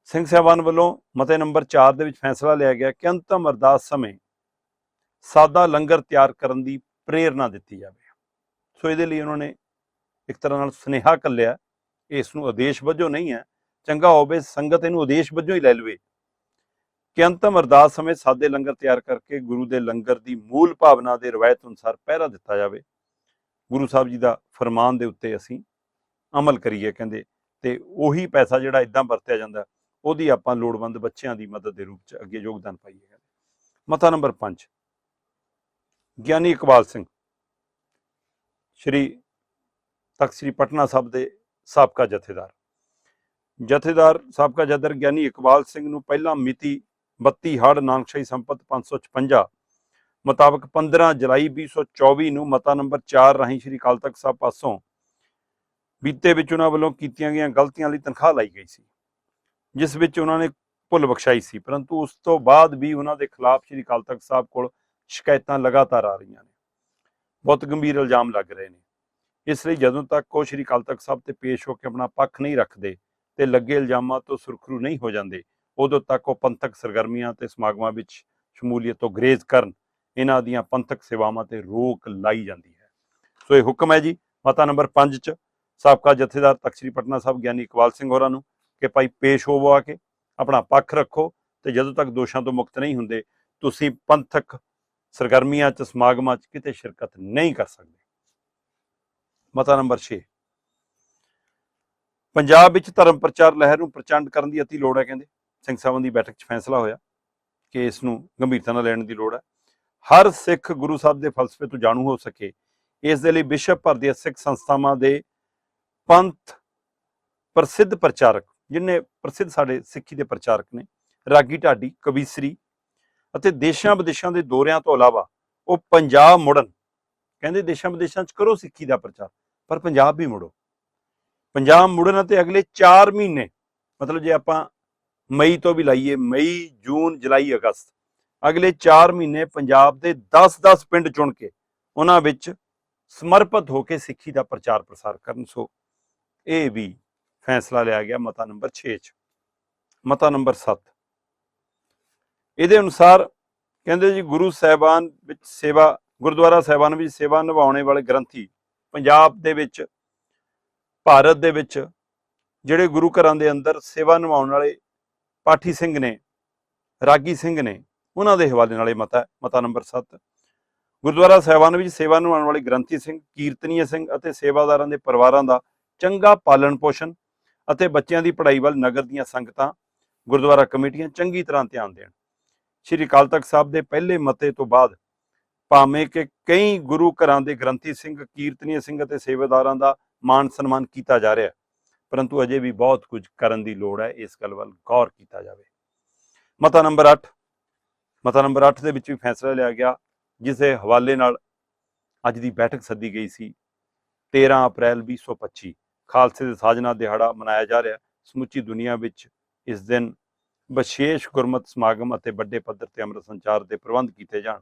ਸਿੰਘ ਸਾਹਿਬਾਨ ਵੱਲੋਂ ਮਤੇ ਨੰਬਰ 4 ਦੇ ਵਿੱਚ ਫੈਸਲਾ ਲਿਆ ਗਿਆ ਕਿ ਅੰਤਮ ਅਰਦਾਸ ਸਮੇਂ ਸਾਦਾ ਲੰਗਰ ਤਿਆਰ ਕਰਨ ਦੀ ਪ੍ਰੇਰਣਾ ਦਿੱਤੀ ਜਾਵੇ। ਸੋ ਇਹਦੇ ਲਈ ਉਹਨਾਂ ਨੇ ਇੱਕ ਤਰ੍ਹਾਂ ਨਾਲ ਸੁਨੇਹਾ ਕੱਲਿਆ, ਇਸ ਨੂੰ ਆਦੇਸ਼ ਵਜੋਂ ਨਹੀਂ ਹੈ, ਚੰਗਾ ਹੋਵੇ ਸੰਗਤ ਇਹਨੂੰ ਆਦੇਸ਼ ਵਜੋਂ ਹੀ ਲੈ ਲਵੇ ਕਿ ਅੰਤਮ ਅਰਦਾਸ ਸਮੇਂ ਸਾਦੇ ਲੰਗਰ ਤਿਆਰ ਕਰਕੇ ਗੁਰੂ ਦੇ ਲੰਗਰ ਦੀ ਮੂਲ ਭਾਵਨਾ ਦੇ ਰਵਾਇਤ ਅਨੁਸਾਰ ਪਹਿਰਾ ਦਿੱਤਾ ਜਾਵੇ। ਗੁਰੂ ਸਾਹਿਬ ਜੀ ਦਾ ਫਰਮਾਨ ਦੇ ਉੱਤੇ ਅਸੀਂ ਅਮਲ ਕਰੀਏ ਕਹਿੰਦੇ, ਤੇ ਉਹੀ ਪੈਸਾ ਜਿਹੜਾ ਇਦਾਂ ਵਰਤਿਆ ਜਾਂਦਾ, ਉਹਦੀ ਆਪਾਂ ਲੋੜਵੰਦ ਬੱਚਿਆਂ ਦੀ ਮਦਦ ਦੇ ਰੂਪ ਚ ਅੱਗੇ ਯੋਗਦਾਨ ਪਾਈਏ ਕਹਿੰਦੇ। ਮਤਾ ਨੰਬਰ 5 ਗਿਆਨੀ ਇਕਬਾਲ ਸਿੰਘ। ਸ਼੍ਰੀ ਤਖਤ ਸ੍ਰੀ ਪਟਨਾ ਸਾਹਿਬ ਦੇ ਸਾਬਕਾ ਜਥੇਦਾਰ। ਜਥੇਦਾਰ, ਸਾਬਕਾ ਜਥੇਦਾਰ ਗਿਆਨੀ ਇਕਬਾਲ ਸਿੰਘ ਨੂੰ ਪਹਿਲਾਂ ਮਿਤੀ 32 ਹੜ ਨਾਨਕਸ਼ਾਹੀ ਸੰਪਤ 556 ਮੁਤਾਬਕ 15 ਜੁਲਾਈ 2024 ਨੂੰ ਮਤਾ ਨੰਬਰ 4 ਰਾਹੀਂ ਸ਼੍ਰੀ ਅਕਾਲ ਤਖਤ ਸਾਹਿਬ ਪਾਸੋਂ ਬੀਤੇ ਵਿੱਚ ਉਹਨਾਂ ਵੱਲੋਂ ਕੀਤੀਆਂ ਗਈਆਂ ਗਲਤੀਆਂ ਲਈ ਤਨਖਾਹ ਲਾਈ ਗਈ ਸੀ, ਜਿਸ ਵਿੱਚ ਉਹਨਾਂ ਨੇ ਭੁੱਲ ਬਖਸ਼ਾਈ ਸੀ, ਪਰੰਤੂ ਉਸ ਤੋਂ ਬਾਅਦ ਵੀ ਉਹਨਾਂ ਦੇ ਖਿਲਾਫ ਸ਼੍ਰੀ ਅਕਾਲ ਤਖਤ ਸਾਹਿਬ ਕੋਲ ਸ਼ਿਕਾਇਤਾਂ ਲਗਾਤਾਰ ਆ ਰਹੀਆਂ ਨੇ, ਬਹੁਤ ਗੰਭੀਰ ਇਲਜ਼ਾਮ ਲੱਗ ਰਹੇ ਨੇ, ਇਸ ਲਈ ਜਦੋਂ ਤੱਕ ਉਹ ਸ਼੍ਰੀ ਅਕਾਲ ਤਖਤ ਸਾਹਿਬ ਤੇ ਪੇਸ਼ ਹੋ ਕੇ ਆਪਣਾ ਪੱਖ ਨਹੀਂ ਰੱਖਦੇ ਤੇ ਲੱਗੇ ਇਲਜ਼ਾਮਾਂ ਤੋਂ ਸੁਰਖਰੂ ਨਹੀਂ ਹੋ ਜਾਂਦੇ, ਉਦੋਂ ਤੱਕ ਉਹ ਪੰਥਕ ਸਰਗਰਮੀਆਂ ਤੇ ਸਮਾਗਮਾਂ ਵਿੱਚ ਸ਼ਮੂਲੀਅਤ ਤੋਂ ਗਰੇਜ਼ ਕਰਨ ਇਹਨਾਂ ਦੀਆਂ ਪੰਥਕ ਸੇਵਾਵਾਂ ਤੇ ਰੋਕ ਲਾਈ ਜਾਂਦੀ ਹੈ। ਸੋ ਇਹ ਹੁਕਮ ਹੈ ਜੀ, ਮਤਾ ਨੰਬਰ 5 ਚ ਸਾਬਕਾ ਜਥੇਦਾਰ ਤਖਤ ਸ੍ਰੀ ਪਟਨਾ ਸਾਹਿਬ ਗਿਆਨੀ ਇਕਬਾਲ ਸਿੰਘ ਹੋਰਾਂ ਨੂੰ ਕਿ ਭਾਈ ਪੇਸ਼ ਹੋਵੋ ਆ ਕੇ, ਆਪਣਾ ਪੱਖ ਰੱਖੋ ਤੇ ਜਦੋਂ ਤੱਕ ਦੋਸ਼ਾਂ ਤੋਂ ਮੁਕਤ ਨਹੀਂ ਹੁੰਦੇ, ਤੁਸੀਂ ਪੰਥਕ ਸਰਗਰਮੀਆਂ ਚ, ਸਮਾਗਮਾਂ ਚ ਕਿਤੇ ਸ਼ਿਰਕਤ ਨਹੀਂ ਕਰ ਸਕਦੇ। ਮਤਾ ਨੰਬਰ 6 ਪੰਜਾਬ ਵਿੱਚ ਧਰਮ ਪ੍ਰਚਾਰ ਲਹਿਰ ਨੂੰ ਪ੍ਰਚੰਡ ਕਰਨ ਦੀ ਅਤੀ ਲੋੜ ਹੈ, ਕਹਿੰਦੇ। ਸਿੰਘ ਸਾਹਿਬਾਂ ਦੀ ਬੈਠਕ 'ਚ ਫੈਸਲਾ ਹੋਇਆ ਕਿ ਇਸ ਨੂੰ ਗੰਭੀਰਤਾ ਨਾਲ ਲੈਣ ਦੀ ਲੋੜ ਹੈ। ਹਰ ਸਿੱਖ ਗੁਰੂ ਸਾਹਿਬ ਦੇ ਫਲਸਫੇ ਤੋਂ ਜਾਣੂ ਹੋ ਸਕੇ। ਇਸ ਦੇ ਲਈ ਵਿਸ਼ਵ ਭਰ ਦੀਆਂ ਸਿੱਖ ਸੰਸਥਾਵਾਂ ਦੇ ਪੰਥ ਪ੍ਰਸਿੱਧ ਪ੍ਰਚਾਰਕ, ਜਿਨੇ ਪ੍ਰਸਿੱਧ ਸਾਡੇ ਸਿੱਖੀ ਦੇ ਪ੍ਰਚਾਰਕ ਨੇ, ਰਾਗੀ ਢਾਡੀ, ਕਵੀਸਰੀ ਅਤੇ ਦੇਸ਼ਾਂ ਵਿਦੇਸ਼ਾਂ ਦੇ ਦੌਰਿਆਂ ਤੋਂ ਇਲਾਵਾ ਉਹ ਪੰਜਾਬ ਮੁੜਨ। ਕਹਿੰਦੇ ਦੇਸ਼ਾਂ ਵਿਦੇਸ਼ਾਂ 'ਚ ਕਰੋ ਸਿੱਖੀ ਦਾ ਪ੍ਰਚਾਰ, ਪਰ ਪੰਜਾਬ ਵੀ ਮੁੜੋ। ਪੰਜਾਬ ਮੁੜਨ ਅਤੇ ਅਗਲੇ 4 ਮਹੀਨੇ, ਮਤਲਬ ਜੇ ਆਪਾਂ ਮਈ ਤੋਂ ਵੀ ਲਾਈਏ, ਮਈ, ਜੂਨ, ਜੁਲਾਈ, ਅਗਸਤ ਅਗਲੇ 4 ਮਹੀਨੇ ਪੰਜਾਬ ਦੇ 10-10 ਪਿੰਡ ਚੁਣ ਕੇ ਉਹਨਾਂ ਵਿੱਚ ਸਮਰਪਿਤ ਹੋ ਕੇ ਸਿੱਖੀ ਦਾ ਪ੍ਰਚਾਰ ਪ੍ਰਸਾਰ ਕਰਨ। ਸੋ ਇਹ ਵੀ ਫੈਸਲਾ ਲਿਆ ਗਿਆ ਮਤਾ ਨੰਬਰ 6 ਚ। ਮਤਾ ਨੰਬਰ 7 ਇਹਦੇ ਅਨੁਸਾਰ ਕਹਿੰਦੇ ਜੀ ਗੁਰੂ ਸਾਹਿਬਾਨ ਵਿੱਚ ਸੇਵਾ, ਗੁਰਦੁਆਰਾ ਸਾਹਿਬਾਨ ਵਿੱਚ ਸੇਵਾ ਨਿਭਾਉਣੇ ਵਾਲੇ ਗ੍ਰੰਥੀ ਪੰਜਾਬ ਦੇ ਵਿੱਚ, ਭਾਰਤ ਦੇ ਵਿੱਚ ਜਿਹੜੇ ਗੁਰੂ ਘਰਾਂ ਦੇ ਅੰਦਰ ਸੇਵਾ ਨਿਭਾਉਣ ਵਾਲੇ ਪਾਠੀ ਸਿੰਘ ਨੇ, ਰਾਗੀ ਸਿੰਘ ਨੇ ਉਹਨਾਂ ਦੇ ਹਵਾਲੇ ਨਾਲ ਇਹ ਮਤਾ ਹੈ। ਮਤਾ ਨੰਬਰ 7 ਗੁਰਦੁਆਰਾ ਸਾਹਿਬਾਨ ਵਿੱਚ ਸੇਵਾ ਨਿਭਾਉਣ ਵਾਲੇ ਗ੍ਰੰਥੀ ਸਿੰਘ ਕੀਰਤਨੀय ਸਿੰਘ ਅਤੇ ਸੇਵਾਦਾਰਾਂ ਦੇ ਪਰਿਵਾਰਾਂ ਦਾ ਚੰਗਾ ਪਾਲਣ ਪੋਸ਼ਣ ਅਤੇ ਬੱਚਿਆਂ ਦੀ ਪੜ੍ਹਾਈ ਵੱਲ ਨਗਰ ਦੀਆਂ ਸੰਗਤਾਂ, ਗੁਰਦੁਆਰਾ ਕਮੇਟੀਆਂ ਚੰਗੀ ਤਰ੍ਹਾਂ ਧਿਆਨ ਦੇਣ। ਸ਼੍ਰੀ ਅਕਾਲ ਤਖਤ ਸਾਹਿਬ ਦੇ ਪਹਿਲੇ ਮਤੇ ਤੋਂ ਬਾਅਦ ਭਾਵੇਂ ਕਿ ਕਈ ਗੁਰੂ ਘਰਾਂ ਦੇ ਗ੍ਰੰਥੀ ਸਿੰਘ ਕੀਰਤਨੀय ਸਿੰਘ ਅਤੇ ਸੇਵਾਦਾਰਾਂ ਦਾ ਮਾਨ ਸਨਮਾਨ ਕੀਤਾ ਜਾ ਰਿਹਾ ਪਰੰਤੂ ਅਜੇ ਵੀ ਬਹੁਤ ਕੁਝ ਕਰਨ ਦੀ ਲੋੜ ਹੈ। ਇਸ ਗੱਲ ਵੱਲ ਗੌਰ ਕੀਤਾ ਜਾਵੇ। ਮਤਾ ਨੰਬਰ 8 ਮਤਾ ਨੰਬਰ 8 ਦੇ ਵਿੱਚ ਵੀ ਫੈਸਲਾ ਲਿਆ ਗਿਆ ਜਿਸ ਦੇ ਹਵਾਲੇ ਨਾਲ ਅੱਜ ਦੀ ਬੈਠਕ ਸੱਦੀ ਗਈ ਸੀ। 13 ਅਪ੍ਰੈਲ 2025 ਖਾਲਸੇ ਦੇ ਸਾਜਨਾ ਦਿਹਾੜਾ ਮਨਾਇਆ ਜਾ ਰਿਹਾ। ਸਮੁੱਚੀ ਦੁਨੀਆ ਵਿੱਚ ਇਸ ਦਿਨ ਵਿਸ਼ੇਸ਼ ਗੁਰਮਤ ਸਮਾਗਮ ਅਤੇ ਵੱਡੇ ਪੱਧਰ ਤੇ ਅੰਮ੍ਰਿਤ ਸੰਚਾਰ ਦੇ ਪ੍ਰਬੰਧ ਕੀਤੇ ਜਾਣ।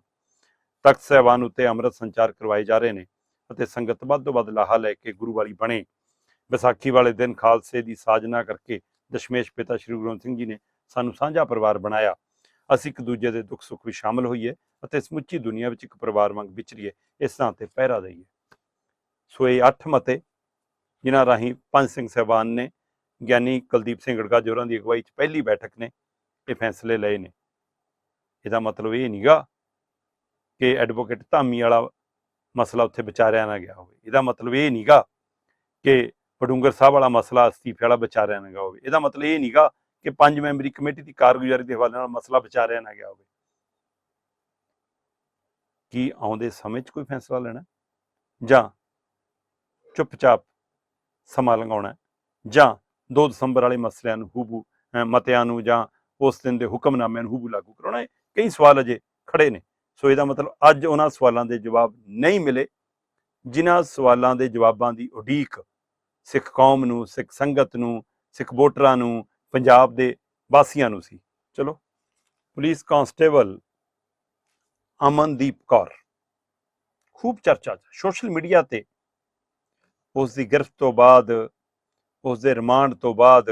ਤਖਤ ਸਾਹਿਬਾਨ ਉੱਤੇ ਅੰਮ੍ਰਿਤ ਸੰਚਾਰ ਕਰਵਾਏ ਜਾ ਰਹੇ ਨੇ ਅਤੇ ਸੰਗਤ ਵੱਧ ਤੋਂ ਵੱਧ ਲਾਹਾ ਲੈ ਕੇ ਗੁਰੂ ਵਾਲੀ ਬਣੇ। ਵਿਸਾਖੀ ਵਾਲੇ ਦਿਨ ਖਾਲਸੇ ਦੀ ਸਾਜਨਾ ਕਰਕੇ ਦਸ਼ਮੇਸ਼ ਪਿਤਾ ਸ੍ਰੀ ਗੁਰੂ ਗ੍ਰੰਥ ਸਿੰਘ ਜੀ ਨੇ ਸਾਨੂੰ ਸਾਂਝਾ ਪਰਿਵਾਰ ਬਣਾਇਆ। ਅਸੀਂ ਇੱਕ ਦੂਜੇ ਦੇ ਦੁੱਖ ਸੁੱਖ ਵਿੱਚ ਸ਼ਾਮਲ ਹੋਈਏ ਅਤੇ ਸਮੁੱਚੀ ਦੁਨੀਆ ਵਿੱਚ ਇੱਕ ਪਰਿਵਾਰ ਵਾਂਗ ਵਿਚਰੀਏ, ਇਸ ਥਾਂ ਤੇ ਪਹਿਰਾ ਦਈਏ। ਸੋ ਇਹ ਅੱਠ ਮਤੇ, ਜਿਨ੍ਹਾਂ ਰਾਹੀਂ ਪੰਜ ਸਿੰਘ ਸਾਹਿਬਾਨ ਨੇ, ਗਿਆਨੀ ਕੁਲਦੀਪ ਸਿੰਘ ਗੜਗਾ ਜੋਰਾਂ ਦੀ ਅਗਵਾਈ 'ਚ ਪਹਿਲੀ ਬੈਠਕ ਨੇ, ਇਹ ਫੈਸਲੇ ਲਏ ਨੇ। ਇਹਦਾ ਮਤਲਬ ਇਹ ਨਹੀਂਗਾ ਕਿ ਐਡਵੋਕੇਟ ਧਾਮੀ ਵਾਲਾ ਮਸਲਾ ਉੱਥੇ ਵਿਚਾਰਿਆ ਨਾ ਗਿਆ ਹੋਵੇ। ਇਹਦਾ ਮਤਲਬ ਇਹ ਨਹੀਂਗਾ ਕਿ ਪਡੂੰਗਰ ਸਾਹਿਬ ਵਾਲਾ ਮਸਲਾ ਅਸਤੀਫੇ ਵਾਲਾ ਵਿਚਾਰਿਆ ਨਾ ਗਿਆ ਹੋਵੇ। ਇਹਦਾ ਮਤਲਬ ਇਹ ਨਹੀਂਗਾ ਕਿ ਪੰਜ ਮੈਂਬਰੀ ਕਮੇਟੀ ਦੀ ਕਾਰਗੁਜ਼ਾਰੀ ਦੇ ਹਵਾਲੇ ਨਾਲ ਮਸਲਾ ਵਿਚਾਰਿਆ ਨਾ ਗਿਆ ਹੋਵੇ। ਕੀ ਆਉਂਦੇ ਸਮੇਂ 'ਚ ਕੋਈ ਫੈਸਲਾ ਲੈਣਾ ਹੈ? ਜਾਂ ਚੁੱਪਚਾਪ ਸਮਾਂ ਲੰਘਾਉਣਾ ਜਾਂ 2 ਦਸੰਬਰ ਵਾਲੇ ਮਸਲਿਆਂ ਨੂੰ ਹੂਬੂ ਮਤਿਆਂ ਨੂੰ ਜਾਂ ਉਸ ਦਿਨ ਦੇ ਹੁਕਮਨਾਮਿਆਂ ਨੂੰ ਹੂਬੂ ਲਾਗੂ ਕਰਾਉਣਾ ਹੈ? ਕਈ ਸਵਾਲ ਅਜੇ ਖੜੇ ਨੇ। ਸੋ ਇਹਦਾ ਮਤਲਬ ਅੱਜ ਉਹਨਾਂ ਸਵਾਲਾਂ ਦੇ ਜਵਾਬ ਨਹੀਂ ਮਿਲੇ, ਜਿਨ੍ਹਾਂ ਸਵਾਲਾਂ ਦੇ ਜਵਾਬਾਂ ਦੀ ਉਡੀਕ ਸਿੱਖ ਕੌਮ ਨੂੰ, ਸਿੱਖ ਸੰਗਤ ਨੂੰ, ਸਿੱਖ ਵੋਟਰਾਂ ਨੂੰ ਪੰਜਾਬ ਦੇ ਵਾਸੀਆਂ ਨੂੰ ਸੀ। ਚਲੋ, ਪੁਲਿਸ ਕਾਂਸਟੇਬਲ ਅਮਨਦੀਪ ਕੌਰ। ਖੂਬ ਚਰਚਾ 'ਚ, ਸੋਸ਼ਲ ਮੀਡੀਆ ਤੇ ਉਸ ਦੀ ਗ੍ਰਿਫਤ ਤੋਂ ਬਾਅਦ ਉਸ ਦੇ ਰਿਮਾਂਡ ਤੋਂ ਬਾਅਦ,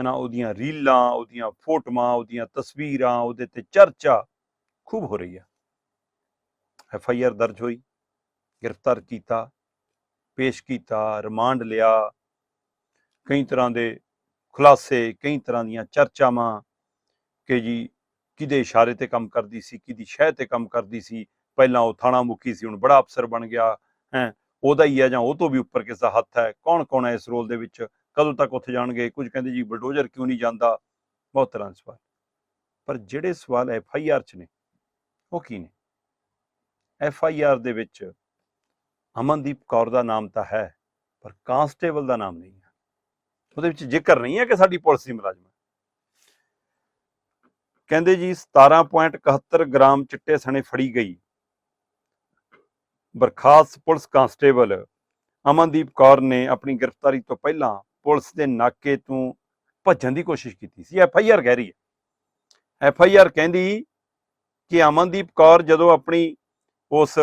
ਹਨਾ, ਉਹਦੀਆਂ ਰੀਲਾਂ, ਉਹਦੀਆਂ ਫੋਟੋਆਂ, ਉਹਦੀਆਂ ਤਸਵੀਰਾਂ, ਉਹਦੇ ਤੇ ਚਰਚਾ ਖੂਬ ਹੋ ਰਹੀ ਆ। ਐਫ ਆਈ ਆਰ ਦਰਜ ਹੋਈ, ਗ੍ਰਿਫਤਾਰ ਕੀਤਾ, ਪੇਸ਼ ਕੀਤਾ, ਰਿਮਾਂਡ ਲਿਆ। ਕਈ ਤਰ੍ਹਾਂ ਦੇ ਖੁਲਾਸੇ, ਕਈ ਤਰ੍ਹਾਂ ਦੀਆਂ ਚਰਚਾਵਾਂ ਕਿ ਜੀ ਕਿਹਦੇ ਇਸ਼ਾਰੇ ਤੇ ਕੰਮ ਕਰਦੀ ਸੀ, ਕਿਹਦੀ ਸ਼ਹਿ ਤੇ ਕੰਮ ਕਰਦੀ ਸੀ, ਪਹਿਲਾਂ ਉਹ ਥਾਣਾ ਮੁਖੀ ਸੀ, ਹੁਣ ਬੜਾ ਅਫਸਰ ਬਣ ਗਿਆ, ਹੈ, ਉਹਦਾ ਹੀ ਹੈ ਜਾਂ ਉਹ ਤੋਂ ਵੀ ਉੱਪਰ ਕਿਸ ਦਾ ਹੱਥ ਹੈ ਕੌਣ ਕੌਣ ਹੈ ਇਸ ਰੋਲ ਦੇ ਵਿੱਚ, ਕਦੋਂ ਤੱਕ ਉੱਥੇ ਜਾਣਗੇ, ਕੁਝ ਕਹਿੰਦੇ ਜੀ ਬਲਡੋਜ਼ਰ ਕਿਉਂ ਨਹੀਂ ਜਾਂਦਾ, ਬਹੁਤ ਤਰ੍ਹਾਂ ਦੇ ਸਵਾਲ। ਪਰ ਜਿਹੜੇ ਸਵਾਲ ਐਫ ਆਈ ਆਰ ਚ ਨੇ, ਉਹ ਕੀ ਨੇ? ਐਫ ਆਈ ਆਰ ਦੇ ਵਿੱਚ ਅਮਨਦੀਪ ਕੌਰ ਦਾ ਨਾਮ ਤਾਂ ਹੈ, ਪਰ ਕਾਂਸਟੇਬਲ ਦਾ ਨਾਮ ਨਹੀਂ ਹੈ। ਉਹਦੇ ਵਿੱਚ ਜ਼ਿਕਰ ਨਹੀਂ ਹੈ ਕਿ ਸਾਡੀ ਪੁਲਿਸ ਦੀ ਮੁਲਾਜ਼ਮ ਹੈ। ਕਹਿੰਦੇ ਜੀ 17.71 ਗ੍ਰਾਮ ਚਿੱਟੇ ਸਣੇ ਫੜੀ ਗਈ। ਬਰਖਾਸਤ ਪੁਲਿਸ ਕਾਂਸਟੇਬਲ ਅਮਨਦੀਪ ਕੌਰ ਨੇ ਆਪਣੀ ਗ੍ਰਿਫਤਾਰੀ ਤੋਂ ਪਹਿਲਾਂ ਪੁਲਿਸ ਦੇ ਨਾਕੇ ਤੋਂ ਭੱਜਣ ਦੀ ਕੋਸ਼ਿਸ਼ ਕੀਤੀ ਸੀ। ਐਫ ਆਈ ਆਰ ਕਹਿ ਰਹੀ ਹੈ। ਐਫ ਆਈ ਆਰ ਕਹਿੰਦੀ ਕਿ ਅਮਨਦੀਪ ਕੌਰ ਜਦੋਂ ਆਪਣੀ ਉਸ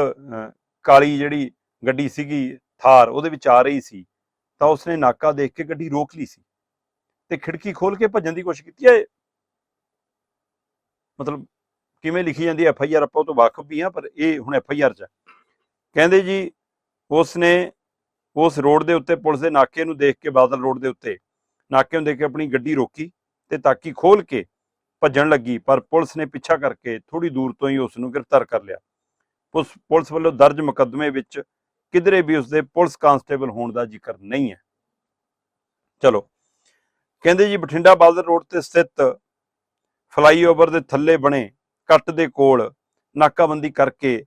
ਕਾਲੀ ਜਿਹੜੀ ਗੱਡੀ ਸੀਗੀ ਥਾਰ, ਉਹਦੇ ਵਿੱਚ ਆ ਰਹੀ ਸੀ ਤਾਂ ਉਸਨੇ ਨਾਕਾ ਦੇਖ ਕੇ ਗੱਡੀ ਰੋਕ ਲਈ ਸੀ ਤੇ ਖਿੜਕੀ ਖੋਲ ਕੇ ਭੱਜਣ ਦੀ ਕੋਸ਼ਿਸ਼ ਕੀਤੀ ਹੈ ਮਤਲਬ ਕਿਵੇਂ ਲਿਖੀ ਜਾਂਦੀ ਐਫ ਆਈ ਆਰ ਆਪਾਂ ਉਹ ਤੋਂ ਵਾਕਫ ਵੀ ਆ ਪਰ ਇਹ ਹੁਣ ਐਫ ਆਈ ਆਰ ਚ ਹੈ। ਕਹਿੰਦੇ ਜੀ, ਉਸਨੇ ਉਸ ਰੋਡ ਦੇ ਉੱਤੇ ਪੁਲਿਸ ਦੇ ਨਾਕੇ ਨੂੰ ਦੇਖ ਕੇ, ਬਾਦਲ ਰੋਡ ਦੇ ਉੱਤੇ ਨਾਕੇ ਨੂੰ ਦੇਖ ਕੇ ਆਪਣੀ ਗੱਡੀ ਰੋਕੀ ਤੇ ਤਾਕੀ ਖੋਲ ਕੇ ਭੱਜਣ ਲੱਗੀ, ਪਰ ਪੁਲਿਸ ਨੇ ਪਿੱਛਾ ਕਰਕੇ ਥੋੜੀ ਦੂਰ ਤੋਂ ਹੀ ਉਸ ਨੂੰ ਗ੍ਰਿਫਤਾਰ ਕਰ ਲਿਆ ਪੁਲਿਸ ਪੁਲਿਸ ਵੱਲੋਂ ਦਰਜ ਮੁਕੱਦਮੇ ਵਿੱਚ ਕਿਧਰੇ ਵੀ ਉਸਦੇ ਪੁਲਿਸ ਕਾਂਸਟੇਬਲ ਹੋਣ ਦਾ ਜ਼ਿਕਰ ਨਹੀਂ ਹੈ। ਚਲੋ। ਕਹਿੰਦੇ ਜੀ, ਬਠਿੰਡਾ ਬਾਦਲ ਰੋਡ ਤੇ ਸਥਿਤ ਫਲਾਈਓਵਰ ਦੇ ਥੱਲੇ ਬਣੇ ਕੱਟ ਦੇ ਕੋਲ ਨਾਕਾਬੰਦੀ ਕਰਕੇ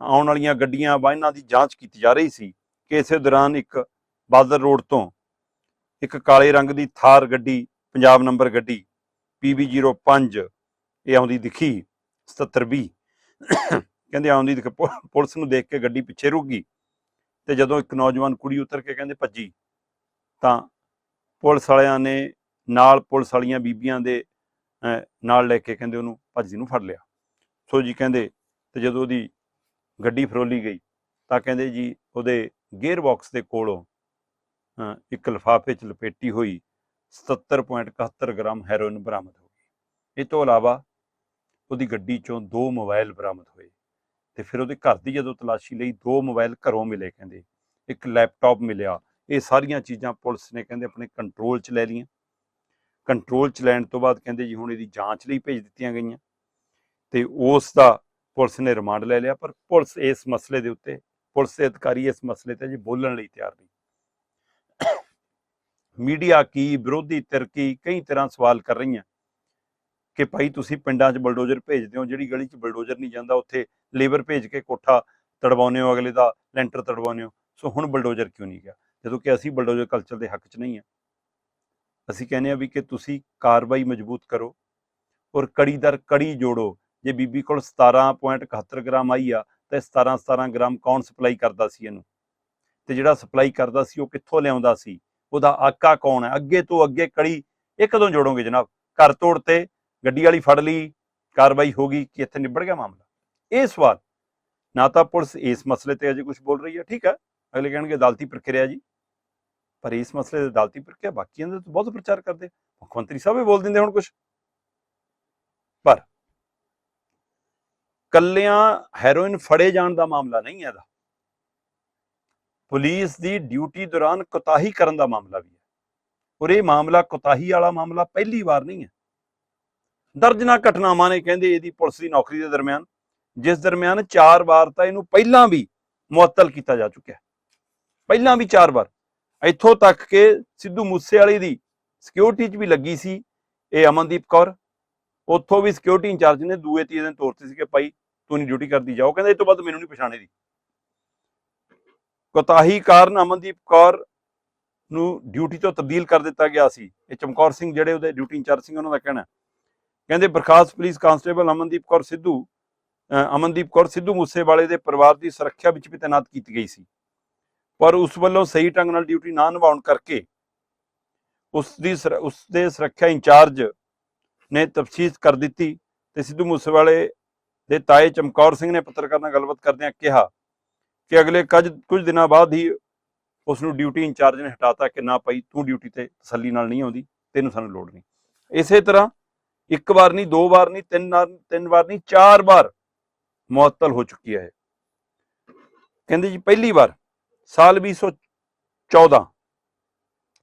ਆਉਣ ਵਾਲੀਆਂ ਗੱਡੀਆਂ, ਵਾਹਨਾਂ ਦੀ ਜਾਂਚ ਕੀਤੀ ਜਾ ਰਹੀ ਸੀ ਕਿ ਇਸੇ ਦੌਰਾਨ ਇੱਕ ਬਾਦਲ ਰੋਡ ਤੋਂ ਇੱਕ ਕਾਲੇ ਰੰਗ ਦੀ ਥਾਰ ਗੱਡੀ, ਪੰਜਾਬ ਨੰਬਰ ਗੱਡੀ PB05 ਇਹ ਆਉਂਦੀ ਦਿਖੀ 7720 ਕਹਿੰਦੇ ਆਉਂਦੀ ਦਿਖ, ਪੁਲਿਸ ਨੂੰ ਦੇਖ ਕੇ ਗੱਡੀ ਪਿੱਛੇ ਰੁਕ ਗਈ। ਤੇ ਜਦੋਂ ਇੱਕ ਨੌਜਵਾਨ ਕੁੜੀ ਉਤਰ ਕੇ ਕਹਿੰਦੇ, ਭੱਜੀ। ਤਾਂ ਪੁਲਿਸ ਵਾਲਿਆਂ ਨੇ ਨਾਲ ਪੁਲਿਸ ਵਾਲੀਆਂ ਬੀਬੀਆਂ ਦੇ ਨਾਲ ਲੈ ਕੇ ਕਹਿੰਦੇ ਉਹਨੂੰ ਭੱਜੀ ਨੂੰ ਫੜ ਲਿਆ। ਸੋ ਜੀ ਕਹਿੰਦੇ, ਤੇ ਜਦੋਂ ਉਹਦੀ ਗੱਡੀ ਫਰੋਲੀ ਗਈ, ਤਾਂ ਕਹਿੰਦੇ ਜੀ ਉਹਦੇ ਗੇਅਰ ਬਾਕਸ ਦੇ ਕੋਲੋਂ ਇੱਕ ਲਿਫਾਫੇ 'ਚ ਲਪੇਟੀ ਹੋਈ 77.71 ਗ੍ਰਾਮ ਹੈਰੋਇਨ ਬਰਾਮਦ ਹੋ ਗਈ। ਇਹ ਤੋਂ ਇਲਾਵਾ ਉਹਦੀ ਗੱਡੀ 'ਚੋਂ ਦੋ ਮੋਬਾਈਲ ਬਰਾਮਦ ਹੋਏ। ਤੇ ਫਿਰ ਉਹਦੇ ਘਰ ਦੀ ਜਦੋਂ ਤਲਾਸ਼ੀ ਲਈ ਦੋ ਮੋਬਾਈਲ ਘਰੋਂ ਮਿਲੇ ਕਹਿੰਦੇ, ਇੱਕ ਲੈਪਟਾਪ ਮਿਲਿਆ, ਇਹ ਸਾਰੀਆਂ ਚੀਜ਼ਾਂ ਪੁਲਿਸ ਨੇ ਕਹਿੰਦੇ ਆਪਣੇ ਕੰਟਰੋਲ 'ਚ ਲੈ ਲਈਆਂ। ਕੰਟਰੋਲ 'ਚ ਲੈਣ ਤੋਂ ਬਾਅਦ ਕਹਿੰਦੇ ਜੀ ਹੁਣ ਇਹਦੀ ਜਾਂਚ ਲਈ ਭੇਜ ਦਿੱਤੀਆਂ ਗਈਆਂ ਤੇ ਉਸ ਦਾ ਪੁਲਿਸ ਨੇ ਰਿਮਾਂਡ ਲੈ ਲਿਆ, ਪਰ ਪੁਲਿਸ ਇਸ ਮਸਲੇ ਦੇ ਉੱਤੇ, ਪੁਲਿਸ ਦੇ ਅਧਿਕਾਰੀ ਇਸ ਮਸਲੇ ਤੇ ਜੀ ਬੋਲਣ ਲਈ ਤਿਆਰ ਨਹੀਂ। ਮੀਡੀਆ ਕੀ ਵਿਰੋਧੀ ਧਿਰ ਕੀ ਕਈ ਤਰ੍ਹਾਂ ਸਵਾਲ ਕਰ ਰਹੀਆਂ। ਕਿ ਭਾਈ ਤੁਸੀਂ ਪਿੰਡਾਂ 'ਚ ਬਲਡੋਜ਼ਰ ਭੇਜਦੇ ਹੋ, ਜਿਹੜੀ ਗਲੀ 'ਚ ਬਲਡੋਜ਼ਰ ਨਹੀਂ ਜਾਂਦਾ, ਉੱਥੇ ਲੇਬਰ ਭੇਜ ਕੇ ਕੋਠਾ ਤੜਵਾਉਂਦੇ ਹੋ, ਅਗਲੇ ਦਾ ਲੈਂਟਰ ਤੜਵਾਉਂਦੇ ਹੋ। ਸੋ ਹੁਣ ਬਲਡੋਜ਼ਰ ਕਿਉਂ ਨਹੀਂ ਗਿਆ? ਜਦੋਂ ਕਿ ਅਸੀਂ ਬਲਡੋਜ਼ਰ ਕਲਚਰ ਦੇ ਹੱਕ 'ਚ ਨਹੀਂ ਹਾਂ। ਅਸੀਂ ਕਹਿੰਦੇ ਆ ਵੀ ਕਿ ਤੁਸੀਂ ਕਾਰਵਾਈ ਮਜ਼ਬੂਤ ਕਰੋ ਔਰ ਕੜੀ ਦਰ ਕੜੀ ਜੋੜੋ। ਜੇ ਬੀਬੀ ਕੋਲ 17.71 ਗ੍ਰਾਮ ਆਈ ਆ, ਤੇ 17 17 ਗ੍ਰਾਮ ਕੌਣ ਸਪਲਾਈ ਕਰਦਾ ਸੀ ਇਹਨੂੰ? ਤੇ ਜਿਹੜਾ ਸਪਲਾਈ ਕਰਦਾ ਸੀ, ਉਹ ਕਿੱਥੋਂ ਲਿਆਉਂਦਾ ਸੀ? ਉਹਦਾ ਆਕਾ ਕੌਣ ਹੈ? ਅੱਗੇ ਤੋਂ ਅੱਗੇ ਕੜੀ ਇਹ ਕਦੋਂ ਜੋੜੋਗੇ ਜਨਾਬ? ਘਰ ਤੋੜ ਤੇ ਗੱਡੀ ਵਾਲੀ ਫੜ ਲਈ, ਕਾਰਵਾਈ ਹੋ ਗਈ, ਕਿ ਇੱਥੇ ਨਿਬੜ ਗਿਆ ਮਾਮਲਾ? ਇਹ ਸਵਾਲ। ਨਾ ਤਾਂ ਪੁਲਿਸ ਇਸ ਮਸਲੇ ਤੇ ਅਜੇ ਕੁਝ ਬੋਲ ਰਹੀ ਹੈ, ਠੀਕ ਹੈ? ਅਗਲੇ ਕਹਿਣਗੇ ਅਦਾਲਤੀ ਪ੍ਰਕਿਰਿਆ ਜੀ। ਪਰ ਇਸ ਮਸਲੇ ਦੇ ਅਦਾਲਤੀ ਪ੍ਰਕਿਰਿਆ ਬਾਕੀਆਂ ਦੇ ਤਾਂ ਬਹੁਤ ਪ੍ਰਚਾਰ ਕਰਦੇ। ਮੁੱਖ ਮੰਤਰੀ ਸਾਹਿਬ ਵੀ ਬੋਲ ਦਿੰਦੇ ਹੁਣ ਕੁਝ ਪਰ ਕੱਲਿਆਂ ਹੈਰੋਇਨ ਫੜੇ ਜਾਣ ਦਾ ਮਾਮਲਾ ਨਹੀਂ ਹੈ ਇਹਦਾ। ਪੁਲਿਸ ਦੀ ਡਿਊਟੀ ਦੌਰਾਨ ਕੁਤਾਹੀ ਕਰਨ ਦਾ ਮਾਮਲਾ ਵੀ ਹੈ। ਔਰ ਇਹ ਮਾਮਲਾ ਕੁਤਾਹੀ ਵਾਲਾ ਮਾਮਲਾ ਪਹਿਲੀ ਵਾਰ ਨਹੀਂ ਹੈ। ਦਰਜਨਾ ਘਟਨਾਵਾਂ ਨੇ ਕਹਿੰਦੇ ਇਹਦੀ ਪੁਲਿਸ ਦੀ ਨੌਕਰੀ ਦੇ ਦਰਮਿਆਨ, ਜਿਸ ਦਰਮਿਆਨ ਚਾਰ ਵਾਰ ਤਾਂ ਇਹਨੂੰ ਪਹਿਲਾਂ ਵੀ ਮੁਅੱਤਲ ਕੀਤਾ ਜਾ ਚੁੱਕਿਆ ਪਹਿਲਾਂ ਵੀ ਚਾਰ ਵਾਰ। ਇੱਥੋਂ ਤੱਕ ਕਿ ਸਿੱਧੂ ਮੂਸੇਵਾਲੇ ਦੀ ਸਿਕਿਉਰਿਟੀ 'ਚ ਵੀ ਲੱਗੀ ਸੀ ਇਹ ਅਮਨਦੀਪ ਕੌਰ। ਉੱਥੋਂ ਵੀ ਸਿਕਿਉਰਿਟੀ ਇੰਚਾਰਜ ਨੇ ਦੂਏ ਤੀਏ ਦਿਨ ਤੋਰਤੇ ਸੀ ਕਿ ਭਾਈ, ਤੂੰ ਨਹੀਂ ਡਿਊਟੀ ਕਰਦੀ ਜਾਓ। ਕਹਿੰਦੇ ਇਹ ਤੋਂ ਬਾਅਦ ਮੈਨੂੰ ਨਹੀਂ ਪਛਾਣੇ ਦੀ ਕੋਤਾਹੀ ਕਾਰਨ ਅਮਨਦੀਪ ਕੌਰ ਨੂੰ ਡਿਊਟੀ ਤੋਂ ਤਬਦੀਲ ਕਰ ਦਿੱਤਾ ਗਿਆ ਸੀ। ਇਹ ਚਮਕੌਰ ਸਿੰਘ ਜਿਹੜੇ ਉਹਦੇ ਡਿਊਟੀ ਇੰਚਾਰਜ ਸੀ ਉਹਨਾਂ ਦਾ ਕਹਿਣਾ ਕਹਿੰਦੇ ਬਰਖਾਸਤ ਪੁਲਿਸ ਕਾਂਸਟੇਬਲ ਅਮਨਦੀਪ ਕੌਰ ਸਿੱਧੂ, ਅਹ ਅਮਨਦੀਪ ਕੌਰ ਸਿੱਧੂ ਮੂਸੇਵਾਲੇ ਦੇ ਪਰਿਵਾਰ ਦੀ ਸੁਰੱਖਿਆ ਵਿੱਚ ਵੀ ਤਾਇਨਾਤ ਕੀਤੀ ਗਈ ਸੀ। ਪਰ ਉਸ ਵੱਲੋਂ ਸਹੀ ਢੰਗ ਨਾਲ ਡਿਊਟੀ ਨਾ ਨਿਭਾਉਣ ਕਰਕੇ ਉਸ ਦੀ ਉਸ ਦੇ ਸੁਰੱਖਿਆ ਇੰਚਾਰਜ ਨੇ ਤਫਸੀਲ ਕਰ ਦਿੱਤੀ ਤੇ ਸਿੱਧੂ ਮੂਸੇਵਾਲੇ ਦੇ ਤਾਏ ਚਮਕੌਰ ਸਿੰਘ ਨੇ ਪੱਤਰਕਾਰ ਨਾਲ ਗੱਲਬਾਤ ਕਰਦਿਆਂ ਕਿਹਾ ਕਿ ਅਗਲੇ ਕੱਜ, ਕੁਝ ਦਿਨਾਂ ਬਾਅਦ ਹੀ ਉਸ ਨੂੰ ਡਿਊਟੀ ਇੰਚਾਰਜ ਨੇ ਹਟਾਤਾ ਕਿ ਨਾ ਭਾਈ ਤੂੰ ਡਿਊਟੀ ਤੇ ਤਸੱਲੀ ਨਾਲ ਨਹੀਂ ਆਉਂਦੀ, ਤੈਨੂੰ ਸਾਨੂੰ ਲੋੜ ਨਹੀਂ। ਇਸੇ ਤਰ੍ਹਾਂ ਇੱਕ ਵਾਰ ਨਹੀਂ, ਦੋ ਵਾਰ ਨਹੀਂ, ਤਿੰਨ ਤਿੰਨ ਵਾਰ ਨਹੀਂ, ਚਾਰ ਵਾਰ ਮੁਅੱਤਲ ਹੋ ਚੁੱਕੀ ਹੈ ਇਹ। ਕਹਿੰਦੇ ਜੀ ਪਹਿਲੀ ਵਾਰ, ਸਾਲ 2014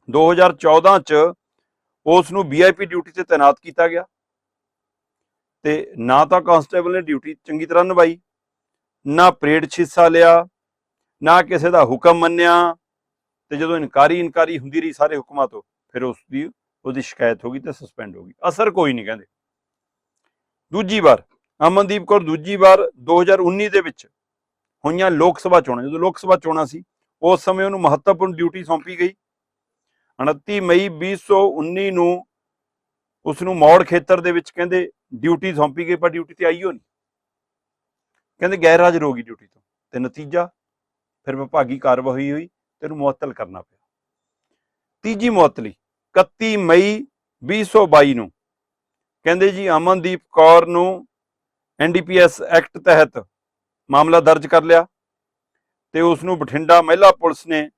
2014 ਚ ਉਸ ਨੂੰ ਵੀਆਈਪੀ ਡਿਊਟੀ ਤੇ ਤਾਇਨਾਤ ਕੀਤਾ ਗਿਆ ਤੇ ਨਾ ਤਾਂ ਕਾਂਸਟੇਬਲ ਨੇ ਡਿਊਟੀ ਚੰਗੀ ਤਰ੍ਹਾਂ ਨਿਭਾਈ, ਨਾ ਪਰੇਡ 'ਚ ਹਿੱਸਾ ਲਿਆ, ਨਾ ਕਿਸੇ ਦਾ ਹੁਕਮ ਮੰਨਿਆ ਤੇ ਜਦੋਂ ਇਨਕਾਰੀ ਇਨਕਾਰੀ ਹੁੰਦੀ ਰਹੀ ਸਾਰੇ ਹੁਕਮਾਂ ਤੋਂ, ਫਿਰ ਉਸ ਦੀ ਉਹਦੀ ਸ਼ਿਕਾਇਤ ਹੋ ਗਈ ਤੇ ਸਸਪੈਂਡ ਹੋ ਗਈ। ਅਸਰ ਕੋਈ ਨਹੀਂ ਕਹਿੰਦੇ। ਦੂਜੀ ਵਾਰ, ਅਮਨਦੀਪ ਕੌਰ ਦੂਜੀ ਵਾਰ 2019 ਦੇ ਵਿੱਚ ਹੋਈਆਂ ਲੋਕ ਸਭਾ ਚੋਣਾਂ, ਜਦੋਂ ਲੋਕ ਸਭਾ ਚੋਣਾਂ ਸੀ, ਉਸ ਸਮੇਂ ਉਹਨੂੰ ਮਹੱਤਵਪੂਰਨ ਡਿਊਟੀ ਸੌਂਪੀ ਗਈ। 29 ਮਈ 2019 ਨੂੰ ਉਸ ਨੂੰ ਮੌੜ ਖੇਤਰ ਦੇ ਵਿੱਚ ਕਹਿੰਦੇ ਡਿਊਟੀ ਸੌਂਪੀ ਗਈ, ਪਰ ਡਿਊਟੀ ਤੇ ਆਈ ਹੋ ਨਹੀਂ। ਕਹਿੰਦੇ ਗੈਰ ਹਾਜ਼ਰ ਹੋ ਗਈ ਡਿਊਟੀ ਤੋਂ। ਤੇ ਨਤੀਜਾ, ਫਿਰ ਵਿਭਾਗੀ ਕਾਰਵਾਈ ਹੋਈ ਤੇ ਉਹਨੂੰ ਮੁਅੱਤਲ ਕਰਨਾ ਪਿਆ। ਤੀਜੀ ਮੁਅੱਤਲੀ 31 ਮਈ 2022 ਨੂੰ। ਕਹਿੰਦੇ ਜੀ, ਅਮਨਦੀਪ ਕੌਰ ਨੂੰ ਐਨਡੀਪੀਐਸ ਐਕਟ ਤਹਿਤ ਮਾਮਲਾ ਦਰਜ ਕਰ ਲਿਆ ਤੇ ਉਸ ਨੂੰ ਬਠਿੰਡਾ ਮਹਿਲਾ ਪੁਲਿਸ ਨੇ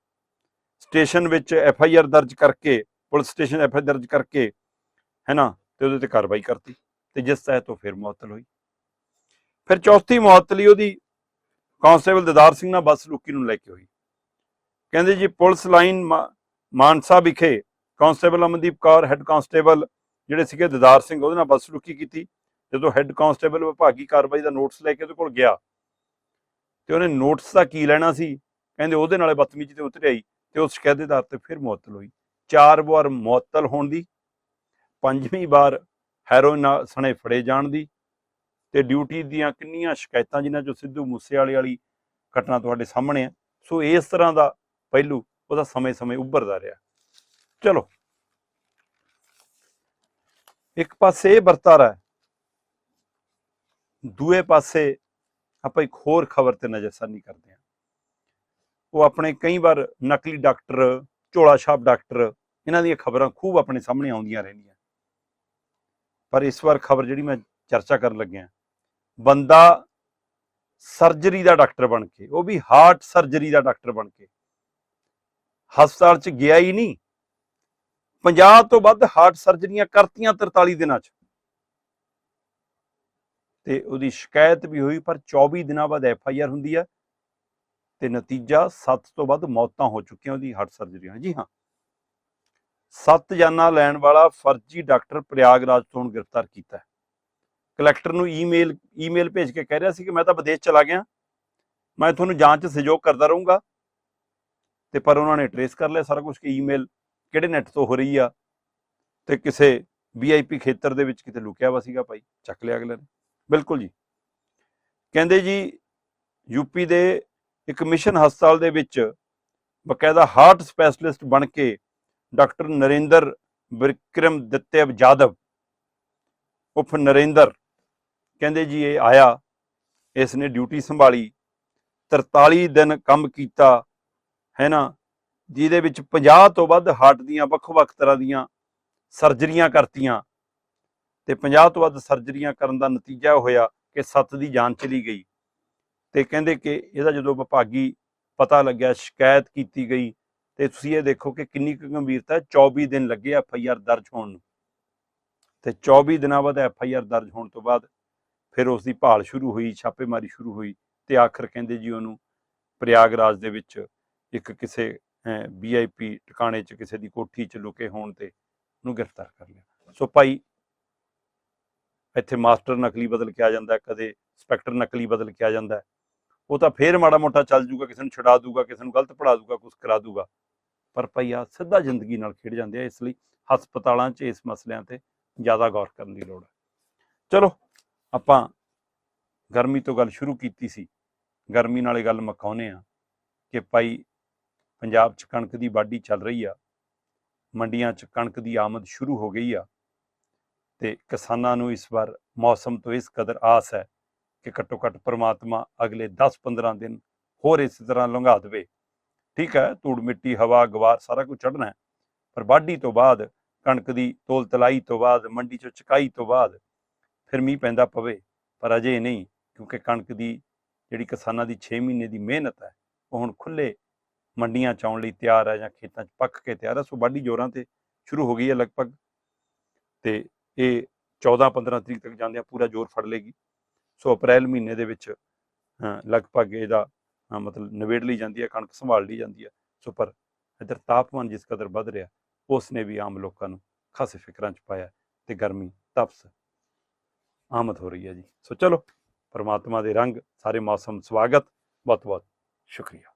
ਸਟੇਸ਼ਨ ਵਿੱਚ ਐਫ ਆਈ ਆਰ ਦਰਜ ਕਰਕੇ, ਪੁਲਿਸ ਸਟੇਸ਼ਨ ਐਫ ਆਈ ਦਰਜ ਕਰਕੇ ਹੈ ਨਾ ਤੇ ਉਹਦੇ ਤੇ ਕਾਰਵਾਈ ਕਰਤੀ ਤੇ ਜਿਸ ਤਹਿਤ ਉਹ ਫਿਰ ਮੁਅੱਤਲ ਹੋਈ। ਫਿਰ ਚੌਥੀ ਮੁਅੱਤਲੀ ਉਹਦੀ ਕਾਂਸਟੇਬਲ ਦਦਾਰ ਸਿੰਘ ਨਾਲ ਬੱਸ ਲੁਕੀ ਨੂੰ ਲੈ ਕੇ ਹੋਈ। ਕਹਿੰਦੇ ਜੀ, ਪੁਲਿਸ ਲਾਈਨ ਮਾ- ਮਾਨਸਾ ਵਿਖੇ constable Amandeep Kaur head constable ਜਿਹੜੇ ਸੀਗੇ ਦਦਾਰ ਸਿੰਘ, ਉਹਦੇ ਨਾਲ ਬੱਸ ਲੁਕੀ ਕੀਤੀ। ਜਦੋਂ ਹੈੱਡ ਕਾਂਸਟੇਬਲ ਵਿਭਾਗੀ ਕਾਰਵਾਈ ਦਾ ਨੋਟਿਸ ਲੈ ਕੇ ਉਹਦੇ ਕੋਲ ਗਿਆ, ਤੇ ਉਹਨੇ ਨੋਟਿਸ ਦਾ ਕੀ ਲੈਣਾ ਸੀ? ਕਹਿੰਦੇ ਉਹਦੇ ਨਾਲੇ ਬਦਤਮੀਜ਼ੀ ਤੇ ਉਤਰ ਆਈ ਤੇ ਉਸ ਸ਼ਿਕਾਇਤ ਦੇ ਆਧਾਰ ਤੇ ਫਿਰ ਮੁਅੱਤਲ ਹੋਈ। ਚਾਰ ਵਾਰ ਮੁਅੱਤਲ ਹੋਣ ਦੀ, ਪੰਜਵੀਂ ਵਾਰ ਹੈਰੋਇਨ ਸਣੇ ਫੜੇ ਜਾਣ ਦੀ, ਤੇ ਡਿਊਟੀ ਦੀਆਂ ਕਿੰਨੀਆਂ ਸ਼ਿਕਾਇਤਾਂ ਜਿਨ੍ਹਾਂ ਚੋਂ ਸਿੱਧੂ ਮੂਸੇਵਾਲੇ ਵਾਲੀ ਘਟਨਾ ਤੁਹਾਡੇ ਸਾਹਮਣੇ ਆ। ਸੋ ਇਸ ਤਰ੍ਹਾਂ ਦਾ ਪਹਿਲੂ ਉਹਦਾ ਸਮੇਂ-ਸਮੇਂ ਉੱਭਰਦਾ ਰਿਹਾ। ਚਲੋ। ਇੱਕ ਪਾਸੇ ਇਹ ਵਰਤਾਰਾ ਦੂਏ ਪਾਸੇ ਆਪਾਂ ਇੱਕ ਹੋਰ ਖਬਰ ਤੇ ਨਜ਼ਰਸਾਨੀ ਕਰਦੇ ਹਾਂ। ਉਹ ਆਪਣੇ ਕਈ ਵਾਰ ਨਕਲੀ ਡਾਕਟਰ ਝੋਲਾ ਛਾਪ ਡਾਕਟਰ, ਇਹਨਾਂ ਦੀਆਂ ਖਬਰਾਂ ਖੂਬ ਆਪਣੇ ਸਾਹਮਣੇ ਆਉਂਦੀਆਂ ਰਹਿੰਦੀਆਂ। ਪਰ ਇਸ ਵਾਰ ਖਬਰ ਜਿਹੜੀ ਮੈਂ ਚਰਚਾ ਕਰਨ ਲੱਗਿਆ, ਬੰਦਾ ਸਰਜਰੀ ਦਾ ਡਾਕਟਰ ਬਣ ਕੇ, ਉਹ ਵੀ ਹਾਰਟ ਸਰਜਰੀ ਦਾ ਡਾਕਟਰ ਬਣ ਕੇ, ਹਸਪਤਾਲ 'ਚ ਗਿਆ ਹੀ ਨਹੀਂ। 50 ਤੋਂ ਵੱਧ ਹਾਰਟ ਸਰਜਰੀਆਂ ਕਰਤੀਆਂ 43 ਦਿਨਾਂ 'ਚ। ਤੇ ਉਹਦੀ ਸ਼ਿਕਾਇਤ ਵੀ ਹੋਈ, ਪਰ 24 ਦਿਨਾਂ ਬਾਅਦ ਐਫ ਆਈ ਆਰ ਹੁੰਦੀ ਹੈ ਤੇ ਨਤੀਜਾ 7 ਤੋਂ ਵੱਧ ਮੌਤਾਂ ਹੋ ਚੁੱਕੀਆਂ ਉਹਦੀ ਹਾਰਟ ਸਰਜਰੀਆਂ। ਜੀ ਹਾਂ। ਸੱਤ ਜਾਨਾਂ ਲੈਣ ਵਾਲਾ ਫਰਜ਼ੀ ਡਾਕਟਰ ਪ੍ਰਯਾਗਰਾਜ ਤੋਂ ਗ੍ਰਿਫਤਾਰ ਕੀਤਾ ਕਲੈਕਟਰ ਨੂੰ ਈਮੇਲ ਈਮੇਲ ਭੇਜ ਕੇ ਕਹਿ ਰਿਹਾ ਸੀ ਕਿ ਮੈਂ ਤਾਂ ਵਿਦੇਸ਼ ਚਲਾ ਗਿਆ। ਮੈਂ ਤੁਹਾਨੂੰ ਜਾਂਚ ਸਹਿਯੋਗ ਕਰਦਾ ਰਹੂੰਗਾ। ਤੇ ਪਰ ਉਹਨਾਂ ਨੇ ਟਰੇਸ ਕਰ ਲਿਆ ਸਾਰਾ ਕੁਝ ਕਿ ਈਮੇਲ ਕਿਹੜੇ ਨੈਟ ਤੋਂ ਹੋ ਰਹੀ ਆ? ਤੇ ਕਿਸੇ ਵੀਆਈਪੀ ਖੇਤਰ ਦੇ ਵਿੱਚ ਕਿਤੇ ਲੁਕਿਆ ਵਾ ਸੀਗਾ ਭਾਈ? ਚੱਕ ਲਿਆ ਅਗਲੇ ਨੇ। ਬਿਲਕੁਲ ਜੀ। ਕਹਿੰਦੇ ਜੀ ਯੂਪੀ ਦੇ ਇੱਕ ਮਿਸ਼ਨ ਹਸਪਤਾਲ ਦੇ ਵਿੱਚ ਬਕਾਇਦਾ ਹਾਰਟ ਸਪੈਸ਼ਲਿਸਟ ਬਣ ਕੇ ਡਾਕਟਰ ਨਰਿੰਦਰ ਵਿਕਰਮ ਦਿੱਤਿਵ ਜਾਦਵ। ਉਫ ਨਰਿੰਦਰ, ਕਹਿੰਦੇ ਜੀ ਇਹ ਆਇਆ, ਇਸ ਨੇ ਡਿਊਟੀ ਸੰਭਾਲੀ 43 ਦਿਨ ਕੰਮ ਕੀਤਾ, ਹੈ ਨਾ? ਜਿਹਦੇ ਵਿੱਚ 50 ਤੋਂ ਵੱਧ ਹਾਰਟ ਦੀਆਂ ਵੱਖ-ਵੱਖ ਤਰ੍ਹਾਂ ਦੀਆਂ ਸਰਜਰੀਆਂ ਕਰਤੀਆਂ ਤੇ 50 ਤੋਂ ਵੱਧ ਸਰਜਰੀਆਂ ਕਰਨ ਦਾ ਨਤੀਜਾ ਹੋਇਆ ਕਿ ਸੱਤ ਦੀ ਜਾਨ ਚਲੀ ਗਈ ਤੇ ਕਹਿੰਦੇ ਕਿ ਇਹਦਾ ਜਦੋਂ ਵਿਭਾਗੀ ਪਤਾ ਲੱਗਿਆ, ਸ਼ਿਕਾਇਤ ਕੀਤੀ ਗਈ ਤੇ ਤੁਸੀਂ ਇਹ ਦੇਖੋ ਕਿ ਕਿੰਨੀ ਕੁ ਗੰਭੀਰਤਾ ਹੈ 24 ਦਿਨ ਲੱਗੇ ਐਫ ਆਈ ਆਰ ਦਰਜ ਹੋਣ ਨੂੰ ਤੇ 24 ਦਿਨਾਂ ਬਾਅਦ ਐਫ ਆਈ ਆਰ ਦਰਜ ਹੋਣ ਤੋਂ ਬਾਅਦ ਫਿਰ ਉਸ ਦੀ ਭਾਲ ਸ਼ੁਰੂ ਹੋਈ, ਛਾਪੇਮਾਰੀ ਸ਼ੁਰੂ ਹੋਈ ਤੇ ਆਖਰ ਕਹਿੰਦੇ ਜੀ ਉਹਨੂੰ ਪ੍ਰਯਾਗਰਾਜ ਦੇ ਵਿੱਚ ਇੱਕ ਕਿਸੇ ਵੀਆਈਪੀ ਟਿਕਾਣੇ 'ਚ ਕਿਸੇ ਦੀ ਕੋਠੀ 'ਚ ਲੁਕੇ ਹੋਣ ਤੇ ਉਹਨੂੰ ਗ੍ਰਿਫਤਾਰ ਕਰ ਲਿਆ। ਸੋ ਭਾਈ, ਇੱਥੇ ਮਾਸਟਰ ਨਕਲੀ ਬਦਲ ਕੇ ਆ ਜਾਂਦਾ, ਕਦੇ ਇੰਸਪੈਕਟਰ ਨਕਲੀ ਬਦਲ ਕੇ ਆ ਜਾਂਦਾ। ਉਹ ਤਾਂ ਫੇਰ ਮਾੜਾ ਮੋਟਾ ਚੱਲ ਜੂਗਾ, ਕਿਸੇ ਨੂੰ ਛੁਡਾ ਦੂਗਾ, ਕਿਸੇ ਨੂੰ ਗਲਤ ਪੜਾ ਦੂਗਾ ਕੁਝ ਕਰਾ ਦੂਗਾ। ਪਰ ਭਾਈ ਆ ਸਿੱਧਾ ਜ਼ਿੰਦਗੀ ਨਾਲ ਖੇਡ ਜਾਂਦੇ ਆ, ਇਸ ਲਈ ਹਸਪਤਾਲਾਂ 'ਚ ਇਸ ਮਸਲਿਆਂ ਤੇ ਜ਼ਿਆਦਾ ਗੌਰ ਕਰਨ ਦੀ ਲੋੜ ਹੈ ਚਲੋ, ਆਪਾਂ ਗਰਮੀ ਤੋਂ ਗੱਲ ਸ਼ੁਰੂ ਕੀਤੀ ਸੀ। ਗਰਮੀ ਨਾਲੇ ਗੱਲ ਮਕਾਉਨੇ ਆ ਕਿ ਭਾਈ ਪੰਜਾਬ 'ਚ ਕਣਕ ਦੀ ਵਾਢੀ ਚੱਲ ਰਹੀ ਆ, ਮੰਡੀਆਂ 'ਚ ਕਣਕ ਦੀ ਆਮਦ ਸ਼ੁਰੂ ਹੋ ਗਈ ਆ ਤੇ ਕਿਸਾਨਾਂ ਨੂੰ ਇਸ ਵਾਰ ਮੌਸਮ ਤੋਂ ਇਸ ਕਦਰ ਆਸ ਹੈ ਕਿ ਘੱਟੋ ਘੱਟ ਪ੍ਰਮਾਤਮਾ ਅਗਲੇ 10-15 ਦਿਨ ਹੋਰ ਇਸੇ ਤਰ੍ਹਾਂ ਲੰਘਾ ਦੇਵੇ। ਠੀਕ ਹੈ, ਧੂੜ ਮਿੱਟੀ, ਹਵਾ, ਗਵਾਰ ਸਾਰਾ ਕੁਝ ਚੜਨਾ ਹੈ, ਪਰ ਵਾਢੀ ਤੋਂ ਬਾਅਦ, ਕਣਕ ਦੀ ਤੋਲ ਤਲਾਈ ਤੋਂ ਬਾਅਦ, ਮੰਡੀ ਚੋਂ ਚਕਾਈ ਤੋਂ ਬਾਅਦ ਫਿਰ ਮੀਂਹ ਪੈਂਦਾ ਪਵੇ, ਪਰ ਅਜੇ ਨਹੀਂ, ਕਿਉਂਕਿ ਕਣਕ ਦੀ ਜਿਹੜੀ ਕਿਸਾਨਾਂ ਦੀ 6 ਮਹੀਨੇ ਦੀ ਮਿਹਨਤ ਹੈ, ਉਹ ਹੁਣ ਖੁੱਲੇ ਮੰਡੀਆਂ ਚ ਆਉਣ ਲਈ ਤਿਆਰ ਹੈ ਜਾਂ ਖੇਤਾਂ 'ਚ ਪੱਕ ਕੇ ਤਿਆਰ ਹੈ ਸੋ ਵਾਢੀ ਜੋਰਾਂ ਤੇ ਸ਼ੁਰੂ ਹੋ ਗਈ ਹੈ ਲਗਭਗ। ਤੇ ਇਹ 14-15 ਤਰੀਕ ਤੱਕ ਜਾਂਦਿਆਂ ਪੂਰਾ ਜ਼ੋਰ ਫੜ ਲੇਗੀ। ਸੋ ਅਪ੍ਰੈਲ ਮਹੀਨੇ ਦੇ ਵਿੱਚ ਲਗਭਗ ਇਹਦਾ ਮਤਲਬ ਨਿਬੇੜ ਲਈ ਜਾਂਦੀ ਹੈ, ਕਣਕ ਸੰਭਾਲ ਲਈ ਜਾਂਦੀ ਹੈ। ਸੋ ਪਰ ਇੱਧਰ ਤਾਪਮਾਨ ਜਿਸ ਕਦਰ ਵੱਧ ਰਿਹਾ, ਉਸ ਨੇ ਵੀ ਆਮ ਲੋਕਾਂ ਨੂੰ ਖਾਸੇ ਫਿਕਰਾਂ 'ਚ ਪਾਇਆ ਤੇ ਗਰਮੀ ਤਪਸ ਆਮਦ ਹੋ ਰਹੀ ਹੈ ਜੀ। ਸੋ ਚਲੋ, ਪਰਮਾਤਮਾ ਦੇ ਰੰਗ, ਸਾਰੇ ਮੌਸਮ ਸਵਾਗਤ ਬਹੁਤ ਬਹੁਤ ਸ਼ੁਕਰੀਆ।